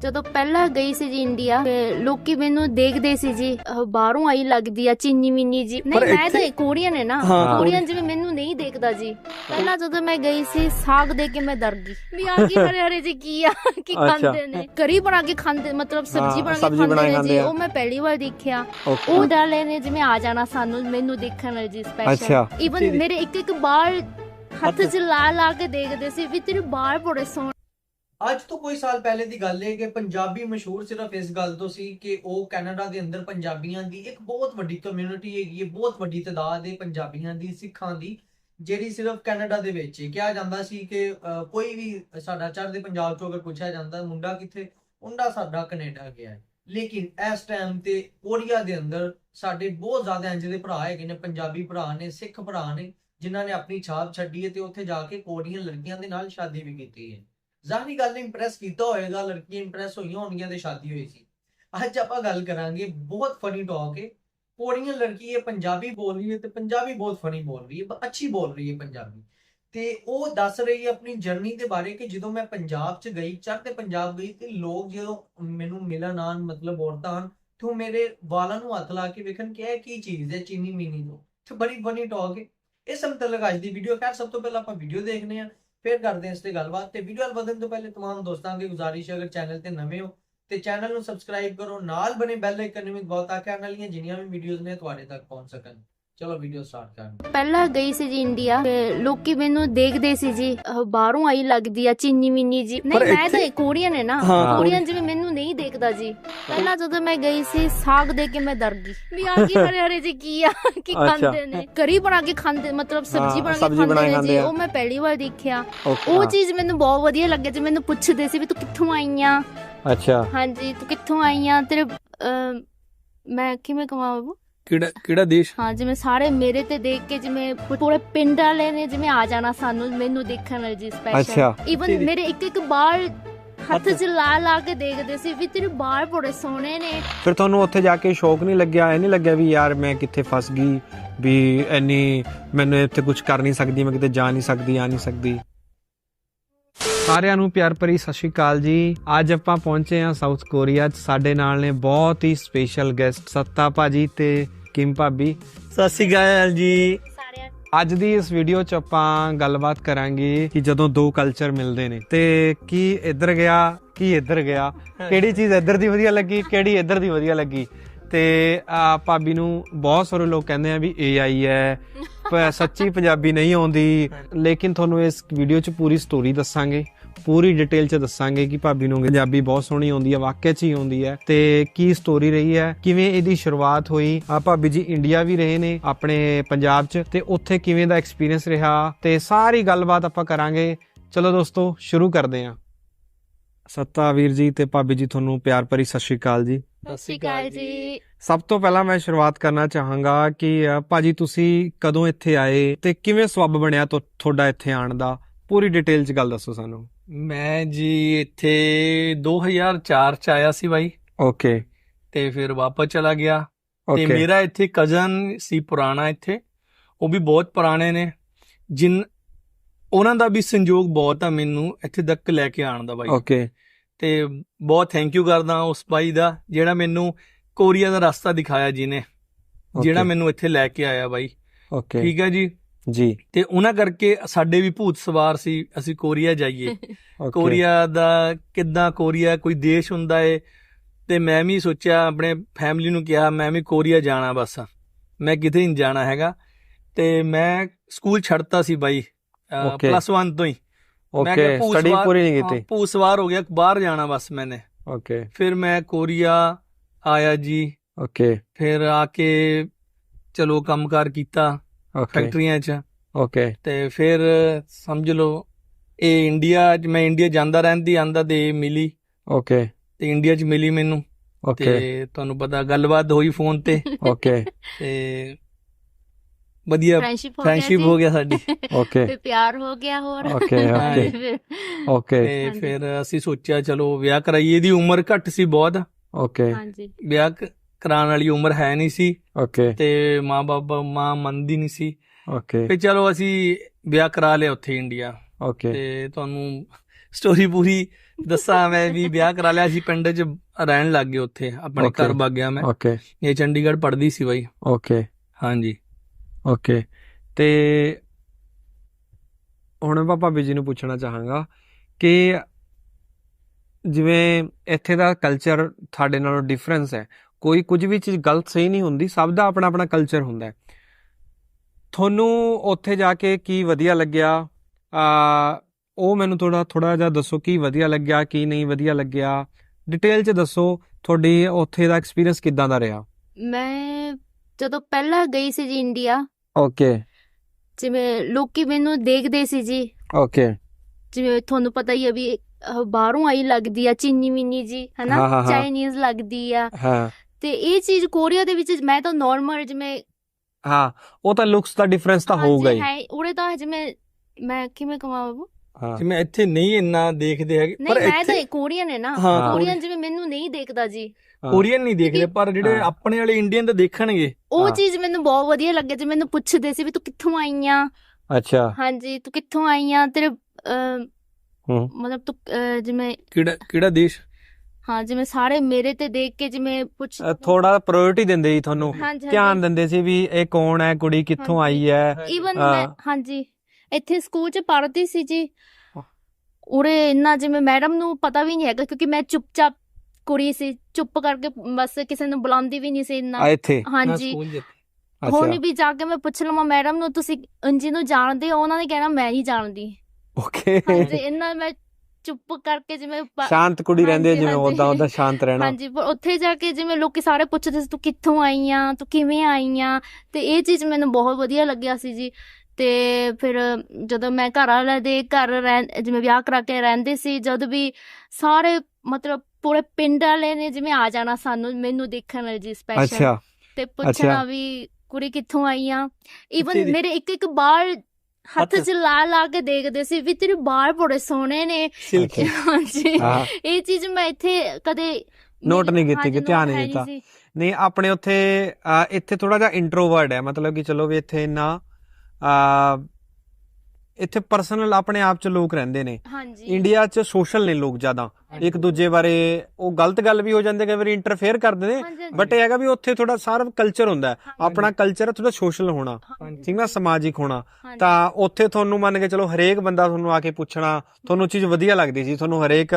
ਜਦੋਂ ਪਹਿਲਾਂ ਗਈ ਸੀ ਜੀ ਇੰਡੀਆ ਤੇ ਲੋਕੀ ਮੈਨੂੰ ਦੇਖਦੇ ਸੀ ਜੀ ਅਹ ਬਾਹਰੋਂ ਆਈ ਲੱਗਦੀ ਆ ਚੀਨੀ ਮਿੰਨੀ ਜੀ। ਨਹੀਂ ਮੈਂ ਤਾਂ ਇੱਥੇ- ਕੋਰੀਅਨ ਹੈ ਨਾ ਹਾਂ, ਕੋਰੀਅਨ ਜਿਵੇਂ ਮੈਨੂੰ ਨਹੀਂ ਦੇਖਦਾ ਜੀ। ਪਹਿਲਾਂ ਜਦੋਂ ਮੈਂ ਗਈ ਸੀ ਸਾਗ ਦੇ ਕੇ ਮੈਂ ਡਰ ਗਈ। ਵੀ ਆ ਕੀ ਹਰੇ ਹਰੇ ਜੀ ਕੀ ਆ ਕੀ ਅੱਛਾ। ਖਾਂਦੇ ਨੇ। ਕਰੀ ਬਣਾ ਕੇ ਖਾਂਦੇ ਮਤਲਬ ਸਬਜ਼ੀ ਹਾਂ, ਬਣਾ ਕੇ ਸਬਜ਼ੀ ਖਾਂਦੇ ਬਣਾ ਕੇ ਨੇ ਖਾਂਦੇ ਜੀ ਆ। ਉਹ ਮੈਂ ਪਹਿਲੀ ਵਾਰ ਦੇਖਿਆ। ਓਕੇ। ਉਹ ਡਾਲੇ ਨੇ ਜਿਵੇਂ ਆ ਜਾਣਾ ਸਾਨੂੰ ਮੈਨੂੰ ਦੇਖਣ ਲਈ ਜੀ ਅੱਛਾ। ਸਪੈਸ਼ਲ ਈਵਨ ਮੇਰੇ ਇੱਕ ਇੱਕ ਬਾਲ ਹੱਥ 'ਚ ਲਾ ਲਾ ਕੇ ਦੇਖਦੇ ਸੀ ਵੀ ਤੇਰੇ ਬਾਲ ਬੜੇ ਸੋਹਣੇ ਅੱਜ ਤੋਂ ਕੋਈ ਸਾਲ ਪਹਿਲੇ ਦੀ ਗੱਲ ਹੈ ਕਿ ਪੰਜਾਬੀ ਮਸ਼ਹੂਰ ਸਿਰਫ ਇਸ ਗੱਲ ਤੋਂ ਸੀ ਕਿ ਉਹ ਕੈਨੇਡਾ ਦੇ ਅੰਦਰ ਪੰਜਾਬੀਆਂ ਦੀ ਇੱਕ ਬਹੁਤ ਵੱਡੀ ਕਮਿਊਨਿਟੀ ਹੈਗੀ ਹੈ, ਬਹੁਤ ਵੱਡੀ ਤਾਦਾਦ ਹੈ ਪੰਜਾਬੀਆਂ ਦੀ, ਸਿੱਖਾਂ ਦੀ, ਜਿਹੜੀ ਸਿਰਫ ਕੈਨੇਡਾ ਦੇ ਵਿੱਚ ਹੀ। ਕਿਹਾ ਜਾਂਦਾ ਸੀ ਕਿ ਕੋਈ ਵੀ ਸਾਡਾ ਚੜ੍ਹਦੇ ਪੰਜਾਬ 'ਚੋਂ ਅਗਰ ਪੁੱਛਿਆ ਜਾਂਦਾ ਮੁੰਡਾ ਕਿੱਥੇ? ਮੁੰਡਾ ਸਾਡਾ ਕੈਨੇਡਾ ਗਿਆ ਹੈ। ਲੇਕਿਨ ਇਸ ਟਾਈਮ ਤੇ ਕੋਰੀਆ ਦੇ ਅੰਦਰ ਸਾਡੇ ਬਹੁਤ ਜ਼ਿਆਦਾ ਇੰਜ ਦੇ ਭਰਾ ਹੈਗੇ ਨੇ, ਪੰਜਾਬੀ ਭਰਾ ਨੇ, ਸਿੱਖ ਭਰਾ ਨੇ, ਜਿਨ੍ਹਾਂ ਨੇ ਆਪਣੀ ਛਾਪ ਛੱਡੀ ਹੈ ਤੇ ਉੱਥੇ ਜਾ ਕੇ ਕੋਰੀਅਨ ਲੜਕੀਆਂ ਦੇ ਨਾਲ ਸ਼ਾਦੀ ਵੀ ਕੀਤੀ ਹੈ। ਜ਼ਾਹਰੀ ਗੱਲ ਨੇ ਇੰਪ੍ਰੈਸ ਕੀਤਾ ਹੋਏਗਾ, ਲੜਕੀਆਂ ਇੰਪ੍ਰੈਸ ਹੋਈਆਂ ਹੋਣਗੀਆਂ ਤੇ ਸ਼ਾਦੀ ਹੋਈ ਸੀ। ਅੱਜ ਆਪਾਂ ਗੱਲ ਕਰਾਂਗੇ, ਬਹੁਤ ਫਨੀ ਟਾਕ ਹੈ ਕੋਰੀਅਨ ਲੜਕੀ ਹੈ ਪੰਜਾਬੀ ਬੋਲ ਰਹੀ ਹੈ ਤੇ ਪੰਜਾਬੀ ਬਹੁਤ ਫਨੀ ਬੋਲ ਰਹੀ ਹੈ ਅੱਛੀ ਬੋਲ ਰਹੀ ਹੈ ਪੰਜਾਬੀ। ਤੇ ਉਹ ਦੱਸ ਰਹੀ ਹੈ ਆਪਣੀ ਜਰਨੀ ਦੇ ਬਾਰੇ ਕਿ ਜਦੋਂ ਮੈਂ ਪੰਜਾਬ 'ਚ ਗਈ, ਚੜ੍ਹਦੇ ਪੰਜਾਬ ਗਈ ਤੇ ਲੋਕ ਜਦੋਂ ਮੈਨੂੰ ਮਿਲਣ ਆਉਣ, ਮਤਲਬ ਔਰਤਾਂ ਆਉਣ, ਤੇ ਉਹ ਮੇਰੇ ਵਾਲਾਂ ਨੂੰ ਹੱਥ ਲਾ ਕੇ ਵੇਖਣ ਕਿ ਇਹ ਕੀ ਚੀਜ਼ ਹੈ, ਚੀਨੀ ਮੀਨੀ ਤੋਂ। ਤੇ ਬੜੀ ਫਨੀ ਟਾਕ ਹੈ ਇਸ ਮੁਤਲਕ ਅੱਜ ਦੀ ਵੀਡੀਓ ਖੈਰ, ਸਭ ਤੋਂ ਪਹਿਲਾਂ ਆਪਾਂ ਵੀਡੀਓ ਦੇਖਨੇ ਆ ਫਿਰ ਕਰਦੇ ਹਾਂ ਇਸ ਤੇ ਗੱਲਬਾਤ ਤੇ ਵੀਡੀਓ ਵੱਲ ਵਧਣ ਤੋਂ ਪਹਿਲੇ ਤਮਾਮ ਦੋਸਤਾਂ ਅੱਗੇ ਗੁਜ਼ਾਰਿਸ਼ ਹੈ, ਅਗਰ ਚੈਨਲ ਤੇ ਨਵੇਂ ਹੋ ਤੇ ਚੈਨਲ ਨੂੰ ਸਬਸਕ੍ਰਾਈਬ ਕਰੋ, ਨਾਲ ਬਣੇ ਬੈਲ ਆਈਕਨ ਨੂੰ ਬਹੁਤ ਆਖਿਆ ਨਾਲ ਜਿੰਨੀਆਂ ਵੀ ਵੀਡੀਓਜ਼ ਨੇ ਤੁਹਾਡੇ ਤੱਕ ਪਹੁੰਚ ਸਕਣ। ਚਲੋ ਵੀਡੀਓ ਸਟਾਰਟ ਕਰਦੇ ਪਹਿਲਾਂ ਗਈ ਸੀ ਜੀ ਇੰਡੀਆ ਤੇ ਲੋਕੀ ਮੈਨੂੰ ਦੇਖਦੇ ਸੀ ਜੀ ਅਹ ਬਾਹਰੋਂ ਆਈ ਲੱਗਦੀ ਆ ਚੀਨੀ ਮਿੰਨੀ ਜੀ। ਨਹੀਂ ਪਰ ਮੈਂ ਤਾਂ ਇੱਥੇ- ਕੋਰੀਅਨ ਹੈ ਨਾ। ਹਾਂ, ਕੋਰੀਅਨ ਜਿਵੇਂ ਮੈਨੂੰ ਨਹੀਂ ਦੇਖਦਾ ਜੀ। ਪਹਿਲਾਂ ਜਦੋਂ ਮੈਂ ਗਈ ਸੀ ਸਾਗ ਦੇ ਕੇ ਮੈਂ ਡਰ ਗਈ। ਵੀ ਆ ਕੀ ਹਰੇ ਹਰੇ ਜੀ ਕੀ ਆ ਕੀ ਅੱਛਾ। ਖਾਂਦੇ ਨੇ। ਕਰੀ ਬਣਾ ਕੇ ਖਾਂਦੇ ਮਤਲਬ ਸਬਜ਼ੀ ਹਾਂ, ਬਣਾ ਕੇ ਖਾਂਦੇ ਨੇ ਜੀ। ਆ। ਉਹ ਮੈਂ ਪਹਿਲੀ ਵਾਰ ਦੇਖਿਆ। ਓਕੇ। ਉਹ ਚੀਜ਼ ਮੈਨੂੰ ਬਹੁਤ ਵਧੀਆ ਲੱਗਿਆ ਜੀ। ਮੈਨੂੰ ਪੁੱਛਦੇ ਸੀ ਵੀ ਤੂੰ ਕਿੱਥੋਂ ਆਈ ਆ? ਅੱਛਾ। ਹਾਂਜੀ ਤੂੰ ਕਿੱਥੋਂ ਆਈ ਆ? ਤੇਰੇ ਮੈਂ ਕਿਵੇਂ ਕਹਾਂ ਬਾਬੂ? ਕਿਹੜਾ ਕਿਹੜਾ ਦੇਸ਼? ਹਾਂ ਜਿਵੇਂ ਸਾਰੇ ਮੇਰੇ ਤੇ ਦੇਖ ਕੇ ਜਿਵੇਂ ਪੂਰੇ ਪਿੰਡ ਵਾਲੇ ਨੇ ਜਿਵੇਂ ਆ ਜਾਣਾ ਸਾਨੂੰ ਮੈਨੂੰ ਦੇਖਣ ਲਈ ਜੀ ਅੱਛਾ। ਸਪੈਸ਼ਲ ਈਵਨ ਮੇਰੇ ਇੱਕ ਇੱਕ ਬਾਲ ਹੱਥ। 'ਚ ਲਾ ਲਾ ਕੇ ਦੇਖਦੇ ਸੀ ਵੀ ਤੇਰੇ ਬਾਲ ਬੜੇ ਸੋਹਣੇ ਨੇ। ਫਿਰ ਤੁਹਾਨੂੰ ਉੱਥੇ ਜਾ ਕੇ ਸ਼ੌਕ ਨਹੀਂ ਲੱਗਿਆ? ਇਹ ਨਹੀਂ ਲੱਗਿਆ ਵੀ ਯਾਰ ਮੈਂ ਕਿੱਥੇ ਫਸ ਗਈ ਵੀ ਇੰਨੀ ਮੈਨੂੰ ਇੱਥੇ ਕੁਝ ਕਰ ਨਹੀਂ ਸਕਦੀ ਮੈਂ ਕਿਤੇ ਜਾ ਨਹੀਂ ਸਕਦੀ ਆ ਨਹੀਂ ਸਕਦੀ? ਸਾਰਿਆਂ ਨੂੰ ਪਿਆਰ ਭਰੀ ਸਤਿ ਸ਼੍ਰੀ ਅਕਾਲ ਜੀ। ਅੱਜ ਆਪਾਂ ਪਹੁੰਚੇ ਹਾਂ ਸਾਊਥ ਕੋਰੀਆ 'ਚ। ਸਾਡੇ ਨਾਲ ਨੇ ਬਹੁਤ ਹੀ ਸਪੈਸ਼ਲ ਗੈਸਟ ਸੱਤਾ ਭਾਜੀ ਤੇ ਕਿਮ ਭਾਬੀ? ਸਤਿ ਸ਼੍ਰੀ ਅਕਾਲ ਜੀ। ਸਾਰਿਆਂ ਅੱਜ ਦੀ ਇਸ ਵੀਡੀਓ 'ਚ ਆਪਾਂ ਗੱਲਬਾਤ ਕਰਾਂਗੇ ਕਿ ਜਦੋਂ ਦੋ ਕਲਚਰ ਮਿਲਦੇ ਨੇ ਤੇ ਕੀ ਇੱਧਰ ਗਿਆ ਕੀ ਇੱਧਰ ਗਿਆ ਕਿਹੜੀ ਚੀਜ਼ ਇੱਧਰ ਦੀ ਵਧੀਆ ਲੱਗੀ ਕਿਹੜੀ ਇੱਧਰ ਦੀ ਵਧੀਆ ਲੱਗੀ। ਤੇ ਆ ਭਾਬੀ ਨੂੰ ਬਹੁਤ ਸਾਰੇ ਲੋਕ ਕਹਿੰਦੇ ਆ ਵੀ AI ਹੈ ਸੱਚੀ ਪੰਜਾਬੀ ਨਹੀਂ ਆਉਂਦੀ। ਲੇਕਿਨ ਤੁਹਾਨੂੰ ਇਸ ਵੀਡੀਓ 'ਚ ਪੂਰੀ ਸਟੋਰੀ ਦੱਸਾਂਗੇ। ਪੂਰੀ ਡਿਟੇਲ 'ਚ ਦੱਸਾਂਗੇ ਕਿ ਭਾਬੀ ਨੂੰ ਪੰਜਾਬੀ ਬਹੁਤ ਸੋਹਣੀ ਆਉਂਦੀ ਹੈ ਵਾਕਿਆ 'ਚ ਹੀ ਆਉਂਦੀ ਹੈ। ਤੇ ਕੀ ਸਟੋਰੀ ਰਹੀ ਹੈ ਕਿਵੇਂ ਇਹਦੀ ਸ਼ੁਰੂਆਤ ਹੋਈ? ਆ ਭਾਬੀ ਜੀ ਇੰਡੀਆ ਵੀ ਰਹੇ ਨੇ ਆਪਣੇ ਪੰਜਾਬ 'ਚ ਤੇ ਉੱਥੇ ਕਿਵੇਂ ਦਾ ਐਕਸਪੀਰੀਅੰਸ ਰਿਹਾ? ਤੇ ਸਾਰੀ ਗੱਲਬਾਤ ਆਪਾਂ ਕਰਾਂਗੇ। ਚਲੋ ਦੋਸਤੋ ਸ਼ੁਰੂ ਕਰਦੇ ਹਾਂ। ਸੱਤਾ ਵੀਰ ਜੀ ਤੇ ਭਾਬੀ ਜੀ ਤੁਹਾਨੂੰ ਪਿਆਰ ਭਰੀ ਸਤਿ ਸ਼੍ਰੀ ਅਕਾਲ ਜੀ। ਸਤਿ ਸ਼੍ਰੀ ਅਕਾਲ ਜੀ। ਸਭ ਤੋਂ ਪਹਿਲਾਂ ਮੈਂ ਸ਼ੁਰੂਆਤ ਕਰਨਾ ਚਾਹਾਂਗਾ ਕਿ ਭਾਜੀ ਤੁਸੀਂ ਕਦੋਂ ਇੱਥੇ ਆਏ ਤੇ ਕਿਵੇਂ ਸਬੱਬ ਬਣਿਆ ਤੁਹਾਡਾ ਇੱਥੇ ਆਉਣ ਦਾ? ਪੂਰੀ ਡਿਟੇਲ 'ਚ ਗੱਲ ਦੱਸੋ ਸਾਨੂੰ। ਮੈਂ ਜੀ ਇੱਥੇ 2004 ਚ ਆਇਆ ਸੀ ਬਾਈ। ਓਕੇ। ਤੇ ਫਿਰ ਵਾਪਸ ਚਲਾ ਗਿਆ। ਤੇ ਮੇਰਾ ਇੱਥੇ ਕਜ਼ਨ ਸੀ ਪੁਰਾਣਾ ਇੱਥੇ। ਉਹ ਵੀ ਬਹੁਤ ਪੁਰਾਣੇ ਨੇ। ਜਿਨ ਉਹਨਾਂ ਦਾ ਵੀ ਸੰਯੋਗ ਬਹੁਤ ਆ ਮੈਨੂੰ ਇੱਥੇ ਤੱਕ ਲੈ ਕੇ ਆਉਣ ਦਾ ਬਾਈ। ਓਕੇ। ਤੇ ਬਹੁਤ ਥੈਂਕ ਯੂ ਕਰਦਾ ਉਸ ਬਾਈ ਦਾ ਜਿਹੜਾ ਮੈਨੂੰ ਕੋਰੀਆ ਦਾ ਰਸਤਾ ਦਿਖਾਇਆ ਜਿਹਨੇ। ਜਿਹੜਾ ਮੈਨੂੰ ਇੱਥੇ ਲੈ ਕੇ ਆਇਆ ਬਾਈ। ਓਕੇ। ਠੀਕ ਹੈ ਜੀ? ਜੀ। ਤੇ ਉਹਨਾਂ ਕਰਕੇ ਸਾਡੇ ਵੀ ਭੂਤ ਸਵਾਰ ਸੀ ਅਸੀਂ ਕੋਰੀਆ ਜਾਈਏ। ਕੋਰੀਆ ਦਾ ਕਿੱਦਾਂ ਕੋਰੀਆ ਕੋਈ ਦੇਸ਼ ਹੁੰਦਾ ਏ? ਤੇ ਮੈਂ ਵੀ ਸੋਚਿਆ ਆਪਣੇ ਫੈਮਿਲੀ ਨੂੰ ਕਿਹਾ ਮੈਂ ਵੀ ਕੋਰੀਆ ਜਾਣਾ ਬਸ। ਮੈਂ ਕਿਤੇ ਨਹੀਂ ਜਾਣਾ ਹੈਗਾ। ਤੇ ਮੈਂ ਸਕੂਲ ਛੱਡਤਾ ਸੀ ਬਾਈ. ਪਲੱਸ 1 ਤੋਂ ਹੀ। ਮੈਂ ਓਕੇ ਸਟੱਡੀ ਸਵਾਰ- ਪੂਰੀ ਨਹੀਂ ਹਾਂ, ਕੀਤੀ ਭੂਤ ਸਵਾਰ ਹੋ ਗਿਆ ਬਾਹਰ ਜਾਣਾ ਬਸ ਮੈਨੇ। ਓਕੇ। ਫਿਰ ਮੈਂ ਕੋਰੀਆ ਆਇਆ ਜੀ। ਓਕੇ। ਫਿਰ ਆ ਕੇ ਚਲੋ ਕੰਮਕਾਰ ਕੀਤਾ। ਫੈਕਟਰੀਆਂ 'ਚ। ਓਕੇ ਤੇ ਫਿਰ ਸਮਝ ਲਓ ਇਹ ਇੰਡੀਆ 'ਚ ਮੈਂ ਇੰਡੀਆ ਜਾਂਦਾ ਰਹਿੰਦੀ ਆਂਦਾ ਤੇ ਇਹ ਮਿਲੀ। ਓਕੇ ਤੇ ਇੰਡੀਆ 'ਚ ਮਿਲੀ ਮੈਨੂੰ। ਓਕੇ ਤੇ ਤੁਹਾਨੂੰ ਪਤਾ ਗੱਲਬਾਤ ਹੋਈ ਫੋਨ ਤੇ। ਓਕੇ ਤੇ ਵਧੀਆ ਫਰੈਂਡਸ਼ਿਪ ਹੋ ਗਿਆ ਸਾਡੀ। ਓਕੇ ਫਿਰ ਪਿਆਰ ਹੋ ਗਿਆ ਹੋਰ। ਓਕੇ ਓਕੇ ਓਕੇ ਤੇ। ਫਿਰ ਅਸੀਂ ਸੋਚਿਆ ਚਲੋ ਵਿਆਹ ਕਰਾਈਏ ਇਹਦੀ ਉਮਰ ਘੱਟ ਸੀ ਬਹੁਤ। ਓਕੇ ਹਾਂਜੀ। ਵਿਆਹ ਕਰਾਉਣ ਵਾਲੀ ਉਮਰ ਹੈ ਨਹੀਂ ਸੀ ਓਕੇ ਤੇ ਮਾਂ-ਬਾਪ ਮਾਂ ਮੰਨਦੀ ਨਹੀਂ ਸੀ। ਓਕੇ ਫਿਰ ਚਲੋ ਅਸੀਂ ਵਿਆਹ ਕਰਾ ਲਿਆ ਉੱਥੇ ਇੰਡੀਆ। ਓਕੇ ਤੇ ਤੁਹਾਨੂੰ ਸਟੋਰੀ ਪੂਰੀ ਦੱਸਾਂ ਮੈਂ ਵੀ ਵਿਆਹ ਕਰਾ ਲਿਆ ਸੀ ਪਿੰਡ 'ਚ ਰਹਿਣ ਲੱਗ ਗਏ ਉੱਥੇ ਆਪਣੇ. ਘਰ ਵਗ ਗਿਆ ਮੈਂ। ਓਕੇ ਇਹ ਚੰਡੀਗੜ੍ਹ ਪੜ੍ਹਦੀ ਸੀ ਬਾਈ। ਓਕੇ ਹਾਂਜੀ। ਓਕੇ ਤੇ ਹੁਣ ਮੈਂ ਭਾਬੀ ਜੀ ਨੂੰ ਪੁੱਛਣਾ ਚਾਹਾਂਗਾ ਕਿ ਜਿਵੇਂ ਇੱਥੇ ਦਾ ਕਲਚਰ ਤੁਹਾਡੇ ਨਾਲੋਂ ਡਿਫਰੈਂਸ ਹੈ। ਕੋਈ ਕੁਝ ਵੀ ਚੀਜ਼ ਗਲਤ ਸਹੀ ਨਹੀਂ ਹੁੰਦੀ ਸਭ ਦਾ ਆਪਣਾ ਆਪਣਾ ਕਲਚਰ ਹੁੰਦਾ ਤੁਹਾਨੂੰ ਉੱਥੇ ਜਾ ਕੇ ਕੀ ਵਧੀਆ ਲੱਗਿਆ? ਆ ਉਹ ਮੈਨੂੰ ਥੋੜਾ ਥੋੜਾ ਜਿਹਾ ਦੱਸੋ ਕੀ ਵਧੀਆ ਲੱਗਿਆ ਕੀ ਨਹੀਂ ਵਧੀਆ ਲੱਗਿਆ? ਡਿਟੇਲ ਚ ਦੱਸੋ ਤੁਹਾਡੀ ਉੱਥੇ ਦਾ ਐਕਸਪੀਰੀਅੰਸ ਕਿੱਦਾਂ ਦਾ ਰਿਹਾ? ਮੈਂ ਜਦੋਂ ਪਹਿਲਾਂ ਗਈ ਸੀ ਜੀ ਇੰਡੀਆ ਓਕੇ ਜਿਵੇਂ ਲੋਕੀ ਮੈਨੂੰ ਦੇਖਦੇ ਸੀ ਜੀ। ਓਕੇ ਜਿਵੇਂ ਤੁਹਾਨੂੰ ਪਤਾ ਹੀ ਹੈ ਵੀ ਬਾਹਰੋਂ ਆਈ ਲੱਗਦੀ ਆ ਚੀਨੀ ਮਿੰਨੀ ਜੀ ਹਨਾ। ਚਾਈਨੀਜ਼ ਲੱਗਦੀ ਆ। ਹਾਂ। ਤੇ ਇਹ ਚੀਜ਼ ਕੋਰੀਆ ਦੇ ਵਿੱਚ ਮੈਂ ਤਾਂ ਨਾਰਮਲ ਜਿਵੇਂ ਹਾਂ ਉਹ ਤਾਂ ਲੁਕਸ ਦਾ ਡਿਫਰੈਂਸ ਤਾਂ ਹੋਊਗਾ ਹੀ। ਹੈ ਉਰੇ ਤਾਂ ਜਿਵੇਂ ਮੈਂ ਕਿਵੇਂ ਕਹਾਂ ਬਾਬੂ? ਹਾਂ। ਜਿਵੇਂ ਇੱਥੇ ਨਹੀਂ ਇੰਨਾ ਦੇਖਦੇ ਹੈਗੇ ਪਰ ਮੈਂ ਤਾਂ ਕੋਰੀਅਨ ਹੈ ਨਾ। ਕੋਰੀਅਨ ਜਿਵੇਂ ਮੈਨੂੰ ਨਹੀਂ ਦੇਖਦਾ ਜੀ। ਕੋਰੀਅਨ ਨਹੀਂ ਦੇਖਦੇ ਪਰ ਜਿਹੜੇ। ਆਪਣੇ ਵਾਲੇ ਇੰਡੀਅਨ ਤਾਂ ਦੇਖਣਗੇ। ਉਹ। ਚੀਜ਼ ਮੈਨੂੰ ਬਹੁਤ ਵਧੀਆ ਲੱਗਿਆ ਜੇ ਮੈਨੂੰ ਪੁੱਛਦੇ ਸੀ ਵੀ ਤੂੰ ਕਿੱਥੋਂ ਆਈ ਆ? ਅੱਛਾ। ਹਾਂਜੀ ਤੂੰ ਕਿੱਥੋਂ ਆਈ ਆ? ਤੇਰੇ। ਮਤਲਬ ਤੂੰ ਜਿਵੇਂ ਕਿਹੜਾ ਕਿਹੜਾ ਦੇਸ਼? ਹਾਂ ਜਿਵੇਂ ਸਾਰੇ ਮੇਰੇ ਤੇ ਦੇਖ ਕੇ ਜਿਵੇਂ ਪੁੱਛ ਥੋੜਾ ਪ੍ਰਾਇੋਰਟੀ ਦਿੰਦੇ ਸੀ ਤੁਹਾਨੂੰ। ਧਿਆਨ ਦਿੰਦੇ ਸੀ ਵੀ ਇਹ ਕੌਣ ਹੈ ਕੁੜੀ ਕਿੱਥੋਂ ਆਈ ਹੈ। ਈਵਨ ਹਾਂ। ਮੈਂ ਹਾਂਜੀ। ਇੱਥੇ ਸਕੂਲ ਚ ਪੜ੍ਹਦੀ ਸੀ ਜੀ। ਉਰੇ ਇੰਨਾ ਜਿਵੇਂ ਮੈਡਮ ਨੂੰ ਪਤਾ ਵੀ ਨਹੀਂ ਹੈਗਾ ਕਿਉਂਕਿ ਮੈਂ ਚੁੱਪਚਾਪ ਕੁੜੀ ਸੀ। ਚੁੱਪ ਕਰਕੇ ਬਸ ਕਿਸੇ ਨੂੰ ਬੁਲਾਉਂਦੀ ਵੀ ਨਹੀਂ ਸੀ ਇੰਨਾ। ਹਾਂਜੀ। ਹੁਣ ਵੀ ਜਾ ਕੇ ਮੈਂ ਪੁੱਛ ਲਵਾਂ ਮੈਡਮ ਨੂੰ ਤੁਸੀਂ ਅੰਜੀ ਨੂੰ ਜਾਣਦੇ ਹੋ? ਉਹਨਾਂ ਨੇ ਕਹਿਣਾ ਮੈਂ ਨਹੀਂ ਜਾਣਦੀ। ਓਕੇ ਹਾਂਜੀ ਇੰਨਾ ਮੈਂ ਚੁੱਪ ਕਰਕੇ ਜਿਵੇਂ ਸ਼ਾਂਤ ਕੁੜੀ ਰਹਿੰਦੀ ਹੈ ਜਿਵੇਂ। ਉਦਾਂ ਉਦਾਂ ਸ਼ਾਂਤ ਰਹਿਣਾ ਹਾਂਜੀ ਪਰ ਉੱਥੇ ਜਾ ਕੇ ਜਿਵੇਂ ਲੋਕੀ ਸਾਰੇ ਪੁੱਛਦੇ ਸੀ ਤੂੰ ਕਿੱਥੋਂ ਆਈ ਆ ਤੂੰ ਕਿਵੇਂ ਆਈ ਆ ਤੇ ਇਹ ਚੀਜ਼ ਮੈਨੂੰ ਬਹੁਤ ਵਧੀਆ ਲੱਗਿਆ ਸੀ ਜੀ ਤੇ ਫਿਰ ਜਦੋਂ ਮੈਂ ਘਰ ਵਾਲੇ ਦੇ ਘਰ ਜਿਵੇਂ ਵਿਆਹ ਕਰਾ ਕੇ ਰਹਿੰਦੇ ਸੀ ਜਦ ਵੀ ਸਾਰੇ ਮਤਲਬ ਪੂਰੇ ਪਿੰਡ ਵਾਲੇ ਨੇ ਜਿਵੇਂ ਆ ਜਾਣਾ ਸਾਨੂੰ ਮੈਨੂੰ ਦੇਖਣ ਲਈ ਜੀ ਸਪੈਸ਼ਲ ਅੱਛਾ ਤੇ ਪੁੱਛਣਾ। ਵੀ ਕੁੜੀ ਕਿੱਥੋਂ ਆਈ ਆ ਈਵਨ? ਮੇਰੇ ਇੱਕ ਇੱਕ ਬਾਲ ਹੱਥ। 'ਚ ਲਾ ਲਾ ਕੇ ਦੇਖਦੇ ਸੀ ਵੀ ਤੇਰੇ ਬਾਲ ਬੜੇ ਸੋਹਣੇ ਨੇ ਸਿਲਕੀ ਹਾਂਜੀ ਇਹ ਚੀਜ਼ ਮੈਂ ਇੱਥੇ ਕਦੇ Note ਨਹੀਂ ਕੀਤੀ ਕਿ ਧਿਆਨ ਨਹੀਂ ਦਿੱਤਾ। ਨਹੀਂ ਆਪਣੇ ਉੱਥੇ ਇੱਥੇ ਥੋੜਾ ਜਿਹਾ ਇੰਟਰੋਵਰਟ ਹੈ ਮਤਲਬ ਕਿ ਚਲੋ ਵੀ ਇੱਥੇ ਇੰਨਾ ਆ, ਇੱਥੇ ਪਰਸਨਲ ਆਪਣੇ ਆਪ ਚ ਲੋਕ ਰਹਿੰਦੇ ਨੇ। ਹਾਂਜੀ। ਇੰਡੀਆ ਚ ਸੋਸ਼ਲ ਨੇ ਲੋਕ ਜ਼ਿਆਦਾ। ਇੱਕ ਦੂਜੇ ਬਾਰੇ ਉਹ ਗਲਤ ਗੱਲ ਵੀ ਹੋ ਜਾਂਦੀ ਕਈ ਵਾਰੀ ਇੰਟਰਫੇਅਰ ਕਰਦੇ ਨੇ। ਬਟ ਇਹ ਹੈਗਾ ਵੀ ਉੱਥੇ ਥੋੜਾ ਸਾਰਾ ਕਲਚਰ ਹੁੰਦਾ ਆਪਣਾ ਕਲਚਰ ਥੋੜਾ ਸੋਸ਼ਲ ਹੋਣਾ। ਠੀਕ ਨਾ ਸਮਾਜਿਕ ਹੋਣਾ। ਤਾਂ ਉੱਥੇ ਤੁਹਾਨੂੰ ਮੰਨ ਕੇ ਚਲੋ ਹਰੇਕ ਬੰਦਾ ਤੁਹਾਨੂੰ ਆ ਕੇ ਪੁੱਛਣਾ ਤੁਹਾਨੂੰ ਚੀਜ਼ ਵਧੀਆ ਲੱਗਦੀ ਸੀ ਤੁਹਾਨੂੰ ਹਰੇਕ